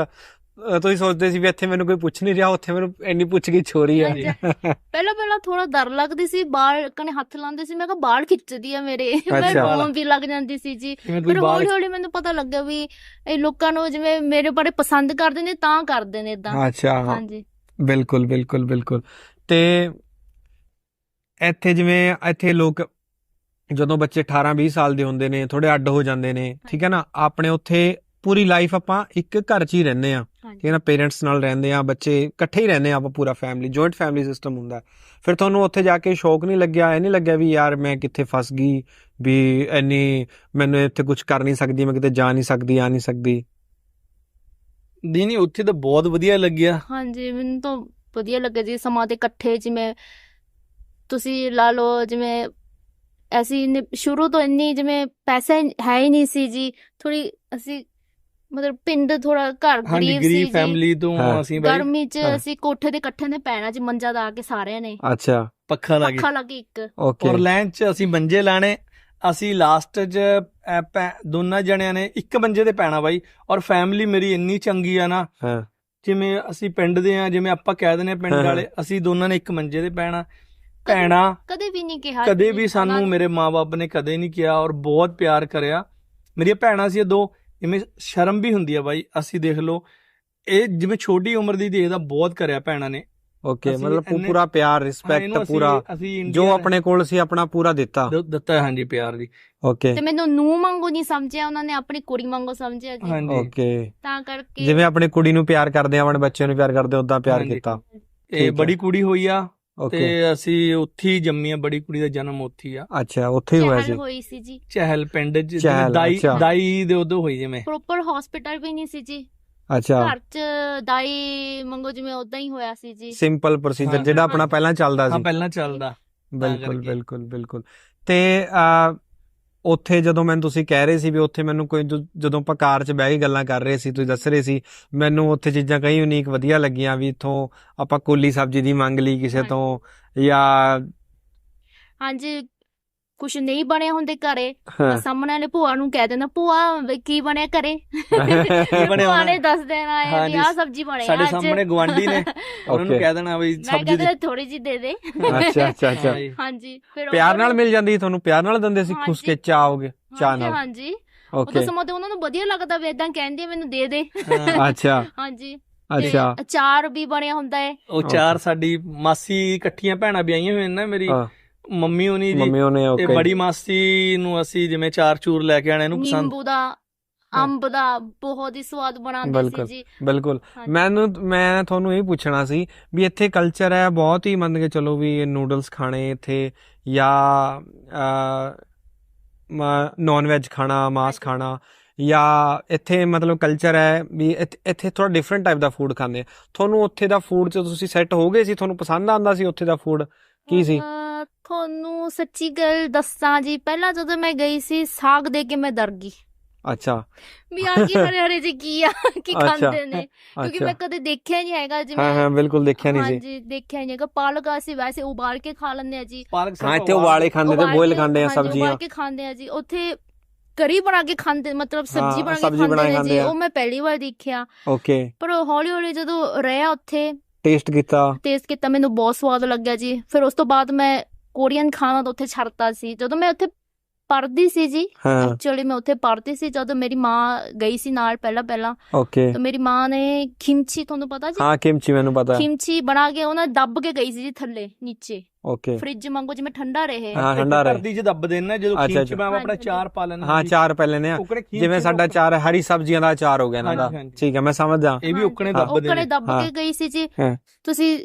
ਤੁਸੀਂ ਸੋਚਦੇ ਸੀ ਵੀ ਇੱਥੇ ਮੈਨੂੰ ਕੋਈ ਪੁੱਛ ਨਹੀਂ ਰਿਹਾ ਉੱਥੇ ਮੈਨੂੰ ਇੰਨੀ ਪੁੱਛ ਗਈ ਛੋਰੀ। ਹੈ ਪਹਿਲਾਂ ਪਹਿਲਾਂ ਥੋੜਾ ਡਰ ਲੱਗਦੀ ਸੀ ਬਾਲ ਕਨੇ ਹੱਥ ਲਾਉਂਦੇ ਸੀ ਮੈਂ ਕਿਹਾ ਬਾਲ ਖਿੱਚਦੀ ਆ ਮੇਰੇ। ਮੈਂ। ਰੋਣ ਵੀ ਲੱਗ ਜਾਂਦੀ ਸੀ ਜੀ। ਪਰ ਹੌਲੀ ਹੌਲੀ ਮੈਨੂੰ ਪਤਾ ਲੱਗਿਆ ਵੀ ਇਹ ਲੋਕਾਂ ਨੂੰ ਜਿਵੇਂ ਮੇਰੇ ਬਾਰੇ ਪਸੰਦ ਕਰਦੇ ਨੇ ਤਾਂ ਕਰਦੇ ਨੇ ਇਦਾਂ ਅੱਛਾ। ਹਾਂਜੀ। ਬਿਲਕੁਲ ਬਿਲਕੁਲ ਬਿਲਕੁਲ। ਤੇ ਇੱਥੇ ਜਿਵੇਂ ਇੱਥੇ ਲੋਕ ਜਦੋਂ ਬੱਚੇ 18 20 ਸਾਲ ਦੇ ਹੁੰਦੇ ਨੇ ਥੋੜੇ ਅੱਡ ਹੋ ਜਾਂਦੇ ਨੇ ਠੀਕ ਹੈ ਨਾ? ਆਪਣੇ ਉੱਥੇ ਪੂਰੀ ਲਾਈਫ ਆਪਾਂ ਇੱਕ ਘਰ 'ਚ ਹੀ ਰਹਿੰਦੇ ਆ ਠੀਕ ਹਾਂਜੀ ਹੈ ਨਾ ਪੇਰੈਂਟਸ ਨਾਲ ਰਹਿੰਦੇ ਆ ਬੱਚੇ ਇਕੱਠੇ ਹੀ ਰਹਿੰਦੇ ਆ ਆਪਾਂ ਪੂਰਾ ਫੈਮਿਲੀ ਜੁਆਇੰਟ ਫੈਮਿਲੀ ਸਿਸਟਮ ਹੁੰਦਾ। ਫਿਰ ਤੁਹਾਨੂੰ ਉੱਥੇ ਜਾ ਕੇ ਸ਼ੌਕ ਨਹੀਂ ਲੱਗਿਆ ਇਹ ਨਹੀਂ ਲੱਗਿਆ ਵੀ ਯਾਰ ਮੈਂ ਕਿੱਥੇ ਫਸ ਗਈ ਵੀ ਇੰਨੀ ਮੈਨੂੰ ਇੱਥੇ ਕੁਝ ਕਰ ਨਹੀਂ ਸਕਦੀ ਮੈਂ ਕਿਤੇ ਜਾ ਨਹੀਂ ਸਕਦੀ ਆ ਨਹੀਂ ਸਕਦੀ ਨਹੀਂ ਨਹੀਂ ਉੱਥੇ ਤਾਂ ਬਹੁਤ ਵਧੀਆ ਲੱਗਿਆ ਹਾਂਜੀ ਮੈਨੂੰ ਤਾਂ ਵਧੀਆ ਲੱਗਾ ਜੀ ਸਮਾਂ ਦੇ ਇਕੱਠੇ ਜਿਵੇਂ ਤੁਸੀਂ ਲਾ ਲਓ ਜਿਵੇਂ ਐਸੀ ਇੰਨੇ- ਸ਼ੁਰੂ ਤੋਂ ਇੰਨੀ ਜਿਵੇਂ ਪੈਸਾ ਹੈ ਹੀ ਨਹੀਂ ਸੀ ਜੀ ਥੋੜੀ ਅਸੀਂ ਮਤਲਬ ਪਿੰਡ ਥੋੜਾ ਘਰ ਗਰੀਬ ਸੀ ਗਰੀਬ ਜੀ। ਫੈਮਿਲੀ ਤੋਂ। ਅਸੀਂ ਬਾਈ ਗਰਮੀ 'ਚ। ਅਸੀਂ ਕੋਠੇ ਦੇ ਇਕੱਠੇ ਨੇ ਪੈਣਾ ਜੀ ਮੰਜਾ ਦਾ ਕੇ ਸਾਰਿਆਂ ਨੇ। ਅੱਛਾ। ਪੱਖਾ ਲੱਗੇ ਪੱਖਾ ਲੱਗੇ ਇੱਕ। ਔਰ ਲੈਂਚ 'ਚ ਅਸੀਂ ਮੰਜੇ ਲਾਣੇ। ਅਸੀਂ ਲਾਸਟ 'ਚ ਦੋਨਾਂ ਜਣਿਆਂ ਨੇ ਇੱਕ ਮੰਜੇ ਤੇ ਪੈਣਾ ਬਾਈ। ਔਰ ਫੈਮਿਲੀ ਮੇਰੀ ਇੰਨੀ ਚੰਗੀ ਆ ਨਾ। ਜਿਵੇਂ ਅਸੀਂ ਪਿੰਡ ਦੇ ਆ ਜਿਵੇਂ ਆਪਾਂ ਕਹਿ ਦਿੰਦੇ ਆ ਪਿੰਡ। ਵਾਲੇ ਅਸੀਂ ਦੋਨਾਂ ਨੇ ਇੱਕ ਮੰਜੇ ਤੇ ਪੈਣਾ। ਭੈਣਾ ਕਦੇ ਵੀ ਨਹੀਂ ਕਿਹਾ ਕਦੇ ਵੀ ਸਾਨੂੰ। ਮੇਰੇ ਮਾਪੇ ਨੇ ਕਦੇ ਨਹੀਂ ਕਿਹਾ ਔਰ ਬਹੁਤ ਪਿਆਰ ਕਰਿਆ। ਮੇਰੀਆਂ ਭੈਣਾਂ ਸੀ ਇਹ ਦੋ। ਜਿਵੇਂ ਸ਼ਰਮ ਵੀ ਹੁੰਦੀ ਆ ਬਾਈ। ਅਸੀਂ ਦੇਖ ਲਓ ਇਹ ਜਿਵੇਂ ਛੋਟੀ ਉਮਰ ਦੀ ਦੇਖਦਾ ਬਹੁਤ ਕਰਿਆ ਭੈਣਾਂ ਨੇ। ਓਕੇ ਮਤਲਬ ਪੂਰਾ ਪਿਆਰ ਰਿਸਪੈਕਟ ਪੂਰਾ ਜੋ ਆਪਣੇ ਕੋਲ ਸੀ ਆਪਣਾ ਪੂਰਾ ਦਿੱਤਾ। ਦ- ਦਿੱਤਾ ਹਾਂਜੀ ਪਿਆਰ ਦੀ। ਓਕੇ। ਤੇ ਮੈਨੂੰ ਨੂੰ ਮੰਗੋ ਨਹੀਂ ਸਮਝਿਆ ਉਹਨਾਂ ਨੇ ਆਪਣੀ ਕੁੜੀ ਮੰਗੋ ਸਮਝਿਆ ਜੀ। ਹਾਂਜੀ। ਓਕੇ। ਤਾਂ ਕਰਕੇ ਜਿਵੇਂ ਆਪਣੀ ਕੁੜੀ ਨੂੰ ਪਿਆਰ ਕਰਦੇ ਆ ਆਪਣੇ ਬੱਚੇ ਨੂੰ ਪਿਆਰ ਕਰਦੇ ਉਦਾਂ ਪਿਆਰ। ਕੀਤਾ। ਇਹ। ਬੜੀ ਕੁੜੀ ਹੋਈ ਆ। ਤੇ ਅਸੀਂ ਉੱਥੇ ਹੀ ਜੰਮੀ ਆ ਬੜੀ ਕੁੜੀ ਦਾ ਜਨਮ ਉੱਥੇ ਹੀ ਆ। ਅੱਛਾ ਉੱਥੇ ਹੀ ਹੋਇਆ ਚਹਿਲ ਸੀ। ਹੋਈ ਸੀ ਜੀ। ਚਹਿਲ ਪਿੰਡ ਚ ਚਹਿਲ, ਦਾਈ ਅੱਛਾ। ਦਾਈ ਦੇ ਉਦੋਂ ਹੋਈ ਜਿਵੇਂ। ਪ੍ਰੋਪਰ ਹਸਪੀਟਲ ਵੀ ਨਹੀਂ ਸੀ ਜੀ। ਅੱਛਾ। ਘਰ 'ਚ ਦਾਈ ਮੰਗੋ ਜਿਵੇਂ ਉਦਾਂ ਹੀ ਹੋਇਆ ਸੀ ਜੀ। ਸਿੰਪਲ ਪ੍ਰੋਸੀਜਰ ਹਾਂ। ਜਿਹੜਾ ਆਪਣਾ ਪਹਿਲਾਂ ਚੱਲਦਾ ਹਾਂ ਸੀ ਪਹਿਲਾਂ ਚੱਲਦਾ। ਬਿਲਕੁਲ ਕਰਕੇ। ਬਿਲਕੁਲ ਬਿਲਕੁਲ। ਤੇ ਆ ਉੱਥੇ ਜਦੋਂ ਮੈਨੂੰ ਤੁਸੀਂ ਕਹਿ ਰਹੇ ਸੀ ਵੀ ਉੱਥੇ ਮੈਨੂੰ ਕੋਈ ਜਦੋਂ ਆਪਾਂ ਕਾਰ 'ਚ ਬਹਿ ਕੇ ਗੱਲਾਂ ਕਰ ਰਹੇ ਸੀ ਤੁਸੀਂ ਦੱਸ ਰਹੇ ਸੀ ਮੈਨੂੰ ਉੱਥੇ ਚੀਜ਼ਾਂ ਕਈ ਯੂਨੀਕ ਵਧੀਆ ਲੱਗੀਆਂ ਵੀ ਇੱਥੋਂ ਆਪਾਂ ਕੋਲੀ ਸਬਜ਼ੀ ਦੀ ਮੰਗ ਲਈ ਕਿਸੇ। ਤੋਂ ਜਾਂ ਹਾਂਜੀ ਕੁਝ ਨਹੀਂ ਬਣਿਆ ਹੁੰਦੇ ਘਰੇ। ਸਾਹਮਣੇ ਵਾਲੇ ਭੂਆ ਨੂੰ ਕਹਿ ਦੇਣਾ ਭੂਆ ਕੀ ਬਣਿਆ ਘਰੇ? ਬਣਿਆ ਭੂਆ। ਨੇ ਦੱਸ ਦੇਣਾ ਹੈ ਵੀ ਹਾਂਜੀ, ਆਹ ਸਬਜ਼ੀ ਬਣੀ ਸਾਡੇ ਸਾਹਮਣੇ ਗਵਾਂਢੀ ਨੇ। ਉਹਨਾਂ ਨੂੰ. ਕਹਿ ਦੇਣਾ ਵੀ ਮੈਂ ਸਬਜ਼ੀ ਦੀ ਕਹਿੰਦਾ ਥੋੜੀ ਜੀ ਦੇ ਦੇ। ਅੱਛਾ ਅੱਛਾ ਅੱਛਾ। ਹਾਂਜੀ। ਫਿਰ ਪਿਆਰ ਨਾਲ ਮਿਲ ਜਾਂਦੀ ਸੀ ਤੁਹਾਨੂੰ? ਪਿਆਰ ਨਾਲ ਦਿੰਦੇ ਸੀ ਖੁਸ਼ ਕੇ ਚਾਹ ਹੋਗੇ ਚਾਹ ਨਾਲ? ਹਾਂਜੀ। ਤਾਂ ਸਮਾਂ ਤੇ ਉਹਨਾਂ ਨੂੰ ਵਧੀਆ ਲੱਗਦਾ ਵੀ ਇਦਾਂ ਕਹਿੰਦੇ ਮੈਨੂੰ ਦੇ ਦੇ। ਅੱਛਾ। ਹਾਂਜੀ। ਅੱਛਾ। ਅਚਾਰ ਵੀ ਬਣਿਆ ਹੁੰਦਾ ਹੈ। ਉਹ ਚਾਰ ਸਾਡੀ ਮਾਸੀ ਇਕੱਠੀਆਂ ਭੈਣਾਂ ਵੀ ਆਈਆਂ ਹੋਈਆਂ ਨੇ ਨਾ ਮੇਰੀ। ਹਾਂ, ਮੰਮੀ ਹੋਣੀ ਜੀ ਮੰਮੀ ਉਹਨੇ ਤੇ ਓਕੇ ਬੜੀ ਮਾਸੀ ਨੂੰ ਅਸੀਂ ਜਿਵੇਂ ਚਾਰ ਚੂਰ ਲੈ ਕੇ ਆਣੇ ਨੂੰ ਪਸੰਦ। ਨਿੰਬੂ ਦਾ ਅੰਬ ਦਾ ਬਹੁਤ ਹੀ ਸਵਾਦ ਬਣਾਉਂਦੇ ਬਿਲਕੁਲ। ਸੀ ਜੀ। ਬਿਲਕੁਲ। ਹਾਂਜੀ। ਮੈਨੂੰ ਮੈਂ ਤੁਹਾਨੂੰ ਇਹ ਪੁੱਛਣਾ ਸੀ ਵੀ ਇੱਥੇ ਕਲਚਰ ਹੈ ਬਹੁਤ ਹੀ ਮੰਨ ਕੇ ਚਲੋ ਵੀ ਨੂਡਲਸ ਖਾਣੇ ਇੱਥੇ ਜਾਂ ਨਾਨ ਵੈਜ ਖਾਣਾ ਮਾਸ ਹਾਂਜੀ। ਖਾਣਾ ਜਾਂ ਇੱਥੇ ਮਤਲਬ ਕਲਚਰ ਹੈ ਵੀ ਇੱਥੇ- ਇੱਥੇ ਥੋੜਾ ਡਿਫਰੈਂਟ ਟਾਈਪ ਦਾ ਫੂਡ ਖਾਂਦੇ ਆ। ਤੁਹਾਨੂੰ ਉੱਥੇ ਦਾ ਫੂਡ 'ਚ ਤੁਸੀਂ ਸੈੱਟ ਹੋ ਗਏ ਸੀ? ਤੁਹਾਨੂੰ ਪਸੰਦ ਆਂਦਾ ਸੀ ਉੱਥੇ ਦਾ ਫੂਡ ਕੀ ਸੀ? ਅਹ, ਤੁਹਾਨੂੰ ਸੱਚੀ ਗੱਲ ਦੱਸਾਂ ਜੀ ਪਹਿਲਾਂ ਜਦੋਂ ਮੈਂ ਗਈ ਸੀ ਸਾਗ ਦੇ ਕੇ ਮੈਂ ਡਰ ਗਈ। ਅੱਛਾ। ਵੀ ਆ ਕੀ ਹਰੇ ਹਰੇ ਜੀ ਕੀ ਆ ਕੀ ਖਾਂਦੇ ਨੇ? ਕਿਉਂਕਿ ਮੈਂ ਕਦੇ ਦੇਖਿਆ ਨਹੀਂ ਹੈਗਾ ਜਿਵੇਂ ਹਾਂ ਹਾਂ ਬਿਲਕੁਲ ਦੇਖਿਆ ਨਹੀਂ ਸੀ। ਹਾਂਜੀ ਦੇਖਿਆ ਨਹੀਂ ਹੈਗਾ। ਪਾਲਕ ਅਸੀਂ ਵੈਸੇ ਉਬਾਲ ਕੇ ਖਾ ਲੈਂਦੇ ਆ ਜੀ। ਪਾਲਕ ਹਾਂ ਇੱਥੇ ਉਬਾਲੇ ਖਾਂਦੇ ਤੇ ਬੋਇਲ ਖਾਂਦੇ ਆ ਸਬਜ਼ੀਆਂ ਉਬਾਲ ਕੇ ਖਾਂਦੇ ਆ ਜੀ। ਉੱਥੇ ਕਰੀ ਬਣਾ ਕੇ ਖਾਂਦੇ ਮਤਲਬ ਸਬਜ਼ੀ ਬਣਾ ਕੇ ਖਾਂਦੇ ਨੇ ਜੀ। ਉਹ ਮੈਂ ਪਹਿਲੀ ਵਾਰ ਦੇਖਿਆ। ਓਕੇ। ਪਰ ਹੌਲੀ ਹੌਲੀ ਜਦੋਂ ਰਿਹਾ ਉੱਥੇ ਟੇਸਟ ਕੀਤਾ। ਟੇਸਟ ਕੀਤਾ ਮੈਨੂੰ ਬਹੁਤ ਸਵਾਦ ਲੱਗਿਆ ਜੀ। ਫਿਰ ਉਸ ਤੋਂ ਬਾਅਦ ਮੈਂ ਕੋਰੀਅਨ ਖਾਣਾ ਤਾਂ ਉੱਥੇ ਛੱਡਤਾ ਸੀ ਜਦੋਂ ਮੈਂ ਉੱਥੇ ਪੜ੍ਹਦੀ ਸੀ ਜੀ ਐਕਚੁਅਲੀ ਮੈਂ ਉੱਥੇ ਪੜ੍ਹਦੀ ਸੀ ਜਦੋਂ ਮੇਰੀ ਮਾਂ ਗਈ ਸੀ ਨਾਲ ਪਹਿਲਾਂ ਪਹਿਲਾਂ ਓਕੇ ਤਾਂ ਮੇਰੀ ਮਾਂ ਨੇ ਕਿਮਚੀ ਤੁਹਾਨੂੰ ਪਤਾ ਜੀ ਹਾਂ ਕਿਮਚੀ ਮੈਨੂੰ ਪਤਾ ਕਿਮਚੀ ਬਣਾ ਕੇ ਉਹਨਾਂ ਦੱਬ ਕੇ ਗਈ ਸੀ ਜੀ ਥੱਲੇ ਨੀਚੇ ਓਕੇ ਫ੍ਰਿਜ ਵਾਂਗੂ ਜਿਵੇਂ ਠੰਡਾ ਰਹੇ ਹਾਂ ਠੰਡਾ ਰਹੇ ਕਰਦੀ ਚ ਦੱਬ ਦੇਣਾ ਜਦੋਂ ਅੱਛਾ। ਮੈਂ ਆਪਣਾ। ਚਾਰ ਪਾ ਲੈਣਾ ਹਾਂ ਚਾਰ ਪਹਿਲੇ ਨੇ ਆ। ਉਕਣੇ ਜਿਵੇਂ ਸਾਡਾ ਚਾਰ ਹੈ, ਹਰੀ ਸਬਜ਼ੀਆਂ ਦਾ ਚਾਰ ਹੋ ਗਿਆ ਇਹਨਾਂ ਦਾ। ਠੀਕ ਹੈ ਮੈਂ ਸਮਝਦਾ ਇਹ ਵੀ ਉਕਣੇ। ਦੱਬ ਦੇਣੇ ਦੱਬ ਹਾਂ। ਕੇ ਗਈ ਸੀ ਜੀ। ਤੁਸੀਂ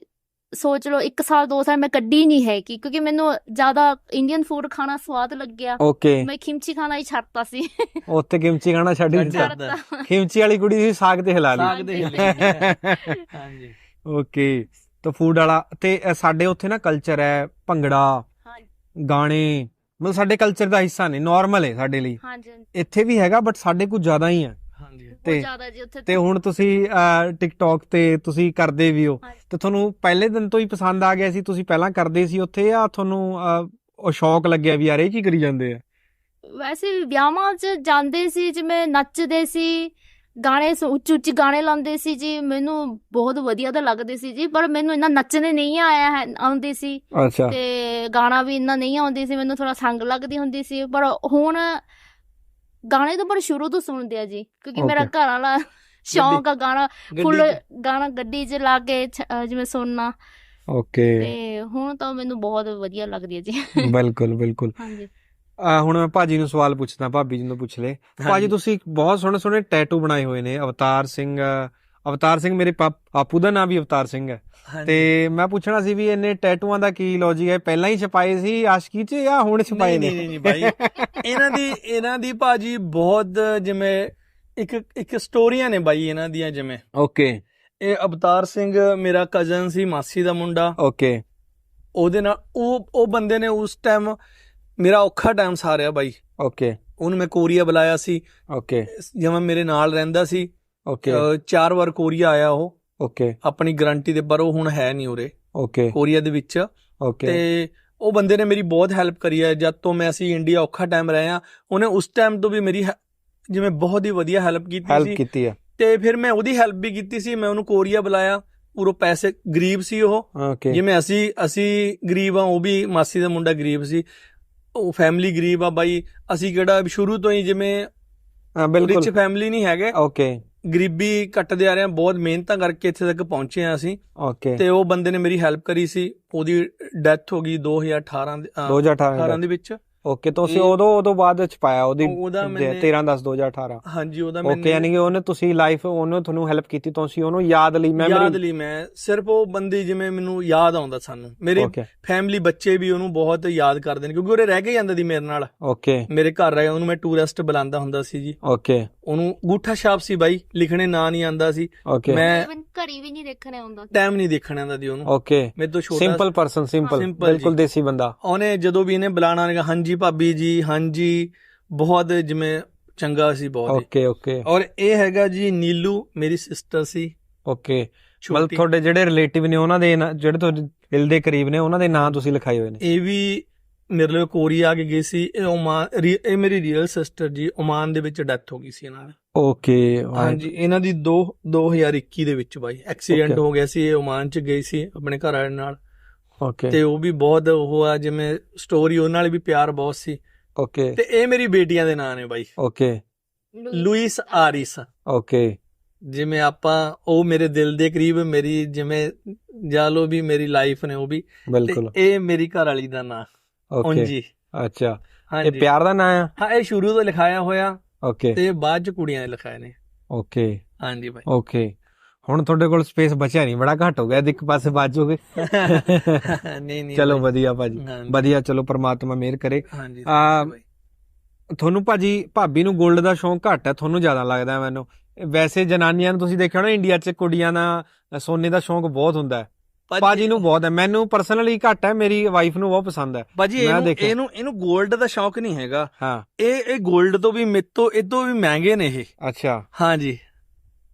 ਸੋਚ ਲਓ ਇੱਕ ਸਾਲ ਦੋ ਸਾਲ ਮੈਂ ਕੱਢੀ ਨਹੀਂ ਹੈ ਕਿ ਕਿਉਂਕਿ ਮੈਨੂੰ ਜ਼ਿਆਦਾ ਇੰਡੀਅਨ ਫੂਡ ਖਾਣਾ ਸਵਾਦ ਲੱਗਿਆ। ਓਕੇ ਮੈਂ ਕਿਮਚੀ ਖਾਣਾ ਹੀ ਛੱਡਤਾ ਸੀ। ਉੱਥੇ ਕਿਮਚੀ ਖਾਣਾ ਛੱਡ ਹੀ ਦਿੱਤਾ। ਕਿਮਚੀ ਵਾਲੀ ਕੁੜੀ ਸੀ ਸਾਗ ਤੇ ਹਿਲਾ ਸਾਗ ਲਈ ਦੇ ਹਾਂਜੀ। ਹਾਂਜੀ ਓਕੇ ਤਾਂ ਫੂਡ ਵਾਲਾ ਤੇ ਸਾਡੇ ਉੱਥੇ ਨਾ ਕਲਚਰ ਹੈ ਭੰਗੜਾ ਗਾਣੇ ਮਤਲਬ ਸਾਡੇ ਕਲਚਰ ਦਾ ਹਿੱਸਾ ਨੇ ਨਾਰਮਲ ਹੈ ਸਾਡੇ ਲਈ। ਹਾਂਜੀ ਇੱਥੇ ਵੀ ਹੈਗਾ ਬਟ ਸਾਡੇ ਕੋਲ ਜ਼ਿਆਦਾ ਹੀ ਹੈ। ਹਾਂਜੀ। ਤੇ- ਜ਼ਿਆਦਾ ਜੀ ਉੱਥੇ ਤੇ ਹੁਣ ਤੁਸੀਂ ਟਿਕਟੌਕ ਤੇ ਤੁਸੀਂ ਕਰਦੇ ਵੀ ਹੋ। ਤੇ ਤੁਹਾਨੂੰ ਪਹਿਲੇ ਦਿਨ ਤੋਂ ਹੀ ਪਸੰਦ ਆ ਗਿਆ ਸੀ ਤੁਸੀਂ ਪਹਿਲਾਂ ਕਰਦੇ ਸੀ ਉੱਥੇ ਜਾਂ ਤੁਹਾਨੂੰ ਉਹ ਸ਼ੌਕ ਲੱਗਿਆ ਵੀ ਯਾਰ ਇਹ ਕੀ ਕਰੀ ਜਾਂਦੇ ਆ? ਵੈਸੇ ਵਿਆਹਾਂ 'ਚ ਜਾਂਦੇ ਸੀ ਜਿਵੇਂ ਨੱਚਦੇ ਸੀ ਗਾਣੇ ਉੱਚੀ ਉੱਚੀ ਗਾਣੇ ਲਾਉਂਦੇ ਸੀ ਜੀ ਮੈਨੂੰ ਬਹੁਤ ਵਧੀਆ ਤਾਂ ਲੱਗਦੇ ਸੀ ਜੀ ਪਰ ਮੈਨੂੰ ਇੰਨਾ ਨੱਚਣੇ ਨਹੀਂ ਆਇਆ ਹੈ ਆਉਂਦੀ ਸੀ। ਅੱਛਾ। ਤੇ ਗਾਣਾ ਵੀ ਇੰਨਾ ਨਹੀਂ ਆਉਂਦੀ ਸੀ ਮੈਨੂੰ ਥੋੜਾ ਸੰਗ ਲੱਗਦੀ ਹੁੰਦੀ ਸੀ ਪਰ ਹੁਣ ਗਾਣੇ ਤਾਂ ਪਰ ਸ਼ੁਰੂ ਤੋਂ ਸੁਣਦੇ ਆ ਜੀ ਕਿਉਂਕਿ ਮੇਰਾ. ਘਰ ਵਾਲਾ ਸ਼ੌਂਕ ਆ ਗਾਣਾ ਫੁੱਲ। ਗਾਣਾ ਗੱਡੀ 'ਚ ਲਾ ਕੇ ਜਿਵੇਂ ਸੁਣਨਾ। ਓਕੇ ਤੇ ਹੁਣ ਤਾਂ ਮੈਨੂੰ ਬਹੁਤ ਵਧੀਆ ਲੱਗਦੀ ਹੈ ਜੀ। ਬਿਲਕੁਲ ਬਿਲਕੁਲ। ਹਾਂਜੀ। ਅ, ਹੁਣ ਮੈਂ ਭਾਜੀ ਨੂੰ ਸਵਾਲ ਪੁੱਛਦਾ ਭਾਬੀ ਜੀ ਨੂੰ ਪੁੱਛ ਲੈ ਭਾਜੀ ਤੁਸੀਂ ਬਹੁਤ ਸੋਹਣੇ ਸੋਹਣੇ ਟੈਟੂ ਬਣਾਏ ਹੋਏ ਨੇ ਅਵਤਾਰ ਸਿੰਘ ਅਵਤਾਰ ਸਿੰਘ ਮੇਰੇ ਪਾਪੂ ਦਾ ਨਾਮ ਵੀ ਅਵਤਾਰ ਸਿੰਘ ਹੈ। ਤੇ ਮੈਂ ਪੁੱਛਣਾ ਸੀ ਵੀ ਇਹਨੇ ਟੈਟੂਆਂ ਦਾ ਕੀ ਲੌਜੀਕ ਹੈ? ਪਹਿਲਾਂ ਹੀ ਛਪਾਏ ਸੀ ਆਸ਼ਕੀ ਚ ਜਾਂ ਹੁਣ ਛਪਾਏ ਨੇ? ਨਹੀਂ ਨਹੀਂ ਭਾਈ ਇਹਨਾਂ ਦੀ ਇਹਨਾਂ ਦੀ ਭਾਜੀ ਬਹੁਤ ਜਿਵੇਂ ਇੱਕ ਇੱਕ ਸਟੋਰੀਆਂ ਨੇ ਬਾਈ ਇਹਨਾਂ ਦੀਆਂ ਜਿਵੇਂ। ਓਕੇ। ਇਹ ਅਵਤਾਰ ਸਿੰਘ ਮੇਰਾ ਕਜ਼ਨ ਸੀ ਮਾਸੀ ਦਾ ਮੁੰਡਾ। ਓਕੇ। ਉਹਦੇ ਨਾਲ ਉਹ ਉਹ ਬੰਦੇ ਨੇ ਉਸ ਟਾਈਮ ਮੇਰਾ ਔਖਾ ਟਾਈਮ ਸਾਰਿਆ ਬਾਈ। ਓਕੇ। ਉਹਨੂੰ ਮੈਂ ਕੋਰੀਆ ਬੁਲਾਇਆ ਸੀ। ਓਕੇ। ਜਿਵੇਂ ਮੇਰੇ ਨਾਲ ਰਹਿੰਦਾ ਸੀ। ਓਕੇ ਚਾਰ ਵਾਰ ਕੋਰੀਆ ਆਇਆ ਉਹ। ਓਕੇ ਆਪਣੀ ਗਾਰੰਟੀ ਦੇ ਪਰ ਉਹ ਹੁਣ ਹੈ ਨਹੀਂ ਉਰੇ। ਓਕੇ ਕੋਰੀਆ ਦੇ ਵਿੱਚ। ਓਕੇ ਤੇ ਉਹ ਬੰਦੇ ਨੇ ਮੇਰੀ ਬਹੁਤ ਹੈਲਪ ਕਰੀ ਹੈ। ਜਦ ਤੋਂ ਮੈਂ ਅਸੀਂ ਇੰਡੀਆ ਔਖਾ ਟਾਈਮ ਰਹੇ ਆ ਉਹਨੇ ਉਸ ਟਾਈਮ ਤੋਂ ਵੀ ਮੇਰੀ ਜਿਵੇਂ ਬਹੁਤ ਹੀ ਵਧੀਆ ਹੈਲਪ ਕੀਤੀ ਹੈਲਪ ਸੀ ਕੀਤੀ ਹੈ। ਤੇ ਫਿਰ ਮੈਂ ਉਹਦੀ ਹੈਲਪ ਵੀ ਕੀਤੀ ਸੀ। ਮੈਂ ਉਹਨੂੰ ਕੋਰੀਆ ਬੁਲਾਇਆ। ਪੂਰੋ ਪੈਸੇ ਗਰੀਬ ਸੀ ਉਹ। ਜਿਵੇਂ ਅਸੀਂ ਅਸੀਂ ਗਰੀਬ ਆ ਉਹ ਵੀ ਮਾਸੀ ਦਾ ਮੁੰਡਾ ਗਰੀਬ ਸੀ। ਉਹ ਫੈਮਿਲੀ ਗਰੀਬ ਆ ਬਾਈ। ਅਸੀਂ ਕਿਹੜਾ ਸ਼ੁਰੂ ਤੋਂ ਹੀ ਜਿਵੇਂ ਹਾਂ ਰਿਚ ਬਿਲਕੁਲ ਫੈਮਿਲੀ ਨਹੀਂ ਹੈਗੇ। ਓਕੇ ਗਰੀਬੀ ਕੱਟਦੇ ਆ ਰਹੇ ਆ ਬਹੁਤ ਮਿਹਨਤਾਂ ਕਰਕੇ ਇੱਥੇ ਤੱਕ ਪਹੁੰਚੇ ਆ ਅਸੀਂ। ਓਕੇ ਤੇ ਉਹ ਬੰਦੇ ਨੇ ਮੇਰੀ ਹੈਲਪ ਕਰੀ ਸੀ ਉਹਦੀ ਡੈਥ ਹੋ ਗਈ 2018 ਦੇ- ਅਹ 2018 18 ਦੇ ਵਿੱਚ। ਓਕੇ ਤੁਸੀਂ ਇਹ- ਉਦੋਂ ਉਦੋਂ ਬਾਅਦ ਚ ਪਾਇਆ ਉਹਦੀ ਉਹਦਾ ਮੈਨੇ- 13 10 2018 ਹਾਂਜੀ ਉਹਦਾ ਓਕੇ ਯਾਨੀ ਕਿ ਉਹਨੇ ਤੁਸੀਂ ਲਾਈਫ ਉਹਨੇ ਤੁਹਾਨੂੰ ਹੈਲਪ ਕੀਤੀ ਤੁਸੀਂ ਉਹਨੂੰ ਯਾਦ ਲਈ ਯਾਦ ਮੈਮਰੀ ਲਈ ਮੈਂ ਸਿਰਫ ਉਹ ਬੰਦੇ ਜਿਵੇਂ ਮੈਨੂੰ ਯਾਦ ਆਉਂਦਾ ਸਾਨੂੰ। ਮੇਰੇ ਫੈਮਿਲੀ ਬੱਚੇ ਵੀ ਉਹਨੂੰ ਬਹੁਤ ਯਾਦ ਕਰਦੇ ਨੇ ਕਿਉਂਕਿ ਉਹਰੇ ਰਹਿ ਕੇ ਜਾਂਦਾ ਸੀ ਮੇਰੇ ਨਾਲ। ਓਕੇ ਮੇਰੇ ਘਰ ਰਹੇ ਉਹਨੂੰ ਮੈਂ ਟੂਰਿਸਟ ਬੁਲਾਉਂਦਾ ਹੁੰਦਾ ਸੀ ਜੀ। ਓਕੇ ਉਹਨੂੰ ਗੂਠਾ ਛਾਪ ਸੀ ਬਾਈ ਲਿਖਣੇ ਨਾਂ ਨਹੀਂ ਆਂਦਾ ਸੀ। ਮੈਂ ਘੜੀ ਵੀ ਨਹੀਂ ਦੇਖਣੇ ਆਉਂਦਾ। ਟਾਈਮ ਨਹੀਂ ਦੇਖਣ ਆਂਦਾ ਸੀ ਉਹਨੂੰ। ਓਕੇ ਮੇਰੇ ਤੋਂ ਛੋਟਾ ਸਿੰਪਲ ਪਰਸਨ ਸਿੰਪਲ ਬਿਲਕੁਲ। ਦੇਸੀ ਬੰਦਾ। ਉਹਨੇ ਜਦੋਂ ਵੀ ਇਹਨੇ ਬੁਲਾਣਾ ਨੇ ਹਾਂਜੀ ਭਾਬੀ ਜੀ ਹਾਂਜੀ ਬਹੁਤ ਜਿਵੇਂ ਚੰਗਾ ਸੀ ਬਹੁਤ। ਓਕੇ ਓਕੇ ਔਰ ਇਹ ਹੈਗਾ ਜੀ ਨੀਲੂ ਮੇਰੀ ਸਿਸਟਰ ਸੀ। ਓਕੇ ਮਤਲਬ ਤੁਹਾਡੇ ਜਿਹੜੇ ਰਿਲੇਟਿਵ ਨੇ ਉਹਨਾਂ ਦੇ ਜਿਹੜੇ ਤੁਹਾਡੇ ਦਿਲ ਦੇ ਕਰੀਬ ਨੇ ਉਹਨਾਂ ਦੇ ਨਾਂ ਤੁਸੀਂ ਲਿਖਾਏ ਹੋਏ ਨੇ। ਇਹ ਵੀ ਮੇਰੇ ਲਈ ਕੋਰੀਆ ਆ ਕੇ ਗਈ ਸੀ ਇਹ ਓਮਾਨ ਇਹ ਮੇਰੀ ਰੀਅਲ ਸਿਸਟਰ ਜੀ ਓਮਾਨ ਦੇ ਵਿੱਚ ਡੈਥ ਹੋ ਗਈ ਸੀ ਇਹਨਾਂ ਦੀ। ਓਕੇ ਹਾਂਜੀ ਇਹਨਾਂ ਦੀ 2 2021 ਦੇ ਵਿੱਚ ਬਾਈ ਐਕਸੀਡੈਂਟ. ਹੋ ਗਿਆ ਸੀ ਇਹ ਓਮਾਨ ਚ ਗਈ ਸੀ ਆਪਣੇ ਘਰ ਵਾਲੇ ਨਾਲ। ਓਕੇ ਤੇ ਉਹ ਵੀ ਬਹੁਤ ਉਹ ਆ ਜਿਵੇਂ ਸਟੋਰੀ ਉਹਨਾਂ ਨਾਲ ਵੀ ਪਿਆਰ ਬਹੁਤ ਸੀ। ਓਕੇ ਤੇ ਇਹ ਮੇਰੀ ਬੇਟੀਆਂ ਦੇ ਨਾਂ ਨੇ ਬਾਈ ਓਕੇ ਲੁਈਸ ਆਰਿਸ। ਓਕੇ ਜਿਵੇਂ ਆਪਾਂ ਉਹ ਮੇਰੇ ਦਿਲ ਦੇ ਕਰੀਬ ਮੇਰੀ ਜਿਵੇਂ ਜਾ ਲੋ ਵੀ ਮੇਰੀ ਲਾਈਫ ਨੇ ਉਹ ਵੀ। ਤੇ ਬਿਲਕੁਲ। ਇਹ ਮੇਰੀ ਘਰ ਵਾਲੀ ਦਾ ਨਾਂ। ਓਕੇ। ਅੱਛਾ। ਇਹ ਪਿਆਰ ਦਾ ਨਾਂ ਆ? ਹਾਂ ਇਹ ਸ਼ੁਰੂ ਤੋਂ ਲਿਖਾਇਆ ਹੋਇਆ ਓਕੇ। ਤੇ ਬਾਅਦ ਚ ਕੁੜੀਆਂ ਨੇ ਲਿਖਾਏ ਨੇ। ਓਕੇ। ਹਾਂਜੀ ਬਾਈ। ਓਕੇ। ਹੁਣ ਤੁਹਾਡੇ ਕੋਲ ਸਪੇਸ ਬਚਿਆ ਨਹੀਂ। ਬੜਾ ਘੱਟ ਹੋ ਗਿਆ। ਇੱਕ ਪਾਸੇ ਬਾਜੋਗੇ ਨਹੀਂ ਨਹੀਂ ਚਲੋ। ਵਧੀਆ ਭਾਜੀ। ਵਧੀਆ ਚਲੋ ਪ੍ਰਮਾਤਮਾ ਮਿਹਰ ਕਰੇ। ਆ। ਤੁਹਾਨੂੰ ਭਾਜੀ ਭਾਬੀ ਨੂੰ 골ਡ ਦਾ ਸ਼ੌਂਕ ਘੱਟ ਹੈ। ਤੁਹਾਨੂੰ ਜ਼ਿਆਦਾ ਲੱਗਦਾ ਮੈਨੂੰ। ਵੈਸੇ ਜਨਾਨੀਆਂ ਨੂੰ ਤੁਸੀਂ ਦੇਖਿਆ ਹੋਣਾ ਇੰਡੀਆ 'ਚ ਕੁੜੀਆਂ ਦਾ ਸੋਨੇ ਦਾ ਸ਼ੌਂਕ ਬਹੁਤ ਹੁੰਦਾ ਹੈ। ਭਾਜੀ ਨੂੰ ਬਹੁਤ ਹੈ ਮੈਨੂੰ ਪਰਸਨਲੀ ਘੱਟ ਹੈ ਮੇਰੀ ਵਾਈਫ ਨੂੰ ਬਹੁਤ ਪਸੰਦ ਹੈ। ਭਾਜੀ ਇਹਨੂੰ ਇਹਨੂੰ 골ਡ ਦਾ ਸ਼ੌਕ ਨਹੀਂ ਹੈਗਾ। ਹਾਂ। ਇਹ ਇਹ 골ਡ ਤੋਂ ਵੀ ਮਿੱਤੋਂ ਇਦੋਂ ਵੀ ਮਹਿੰਗੇ ਨੇ ਇਹ। ਅੱਛਾ। ਹਾਂਜੀ।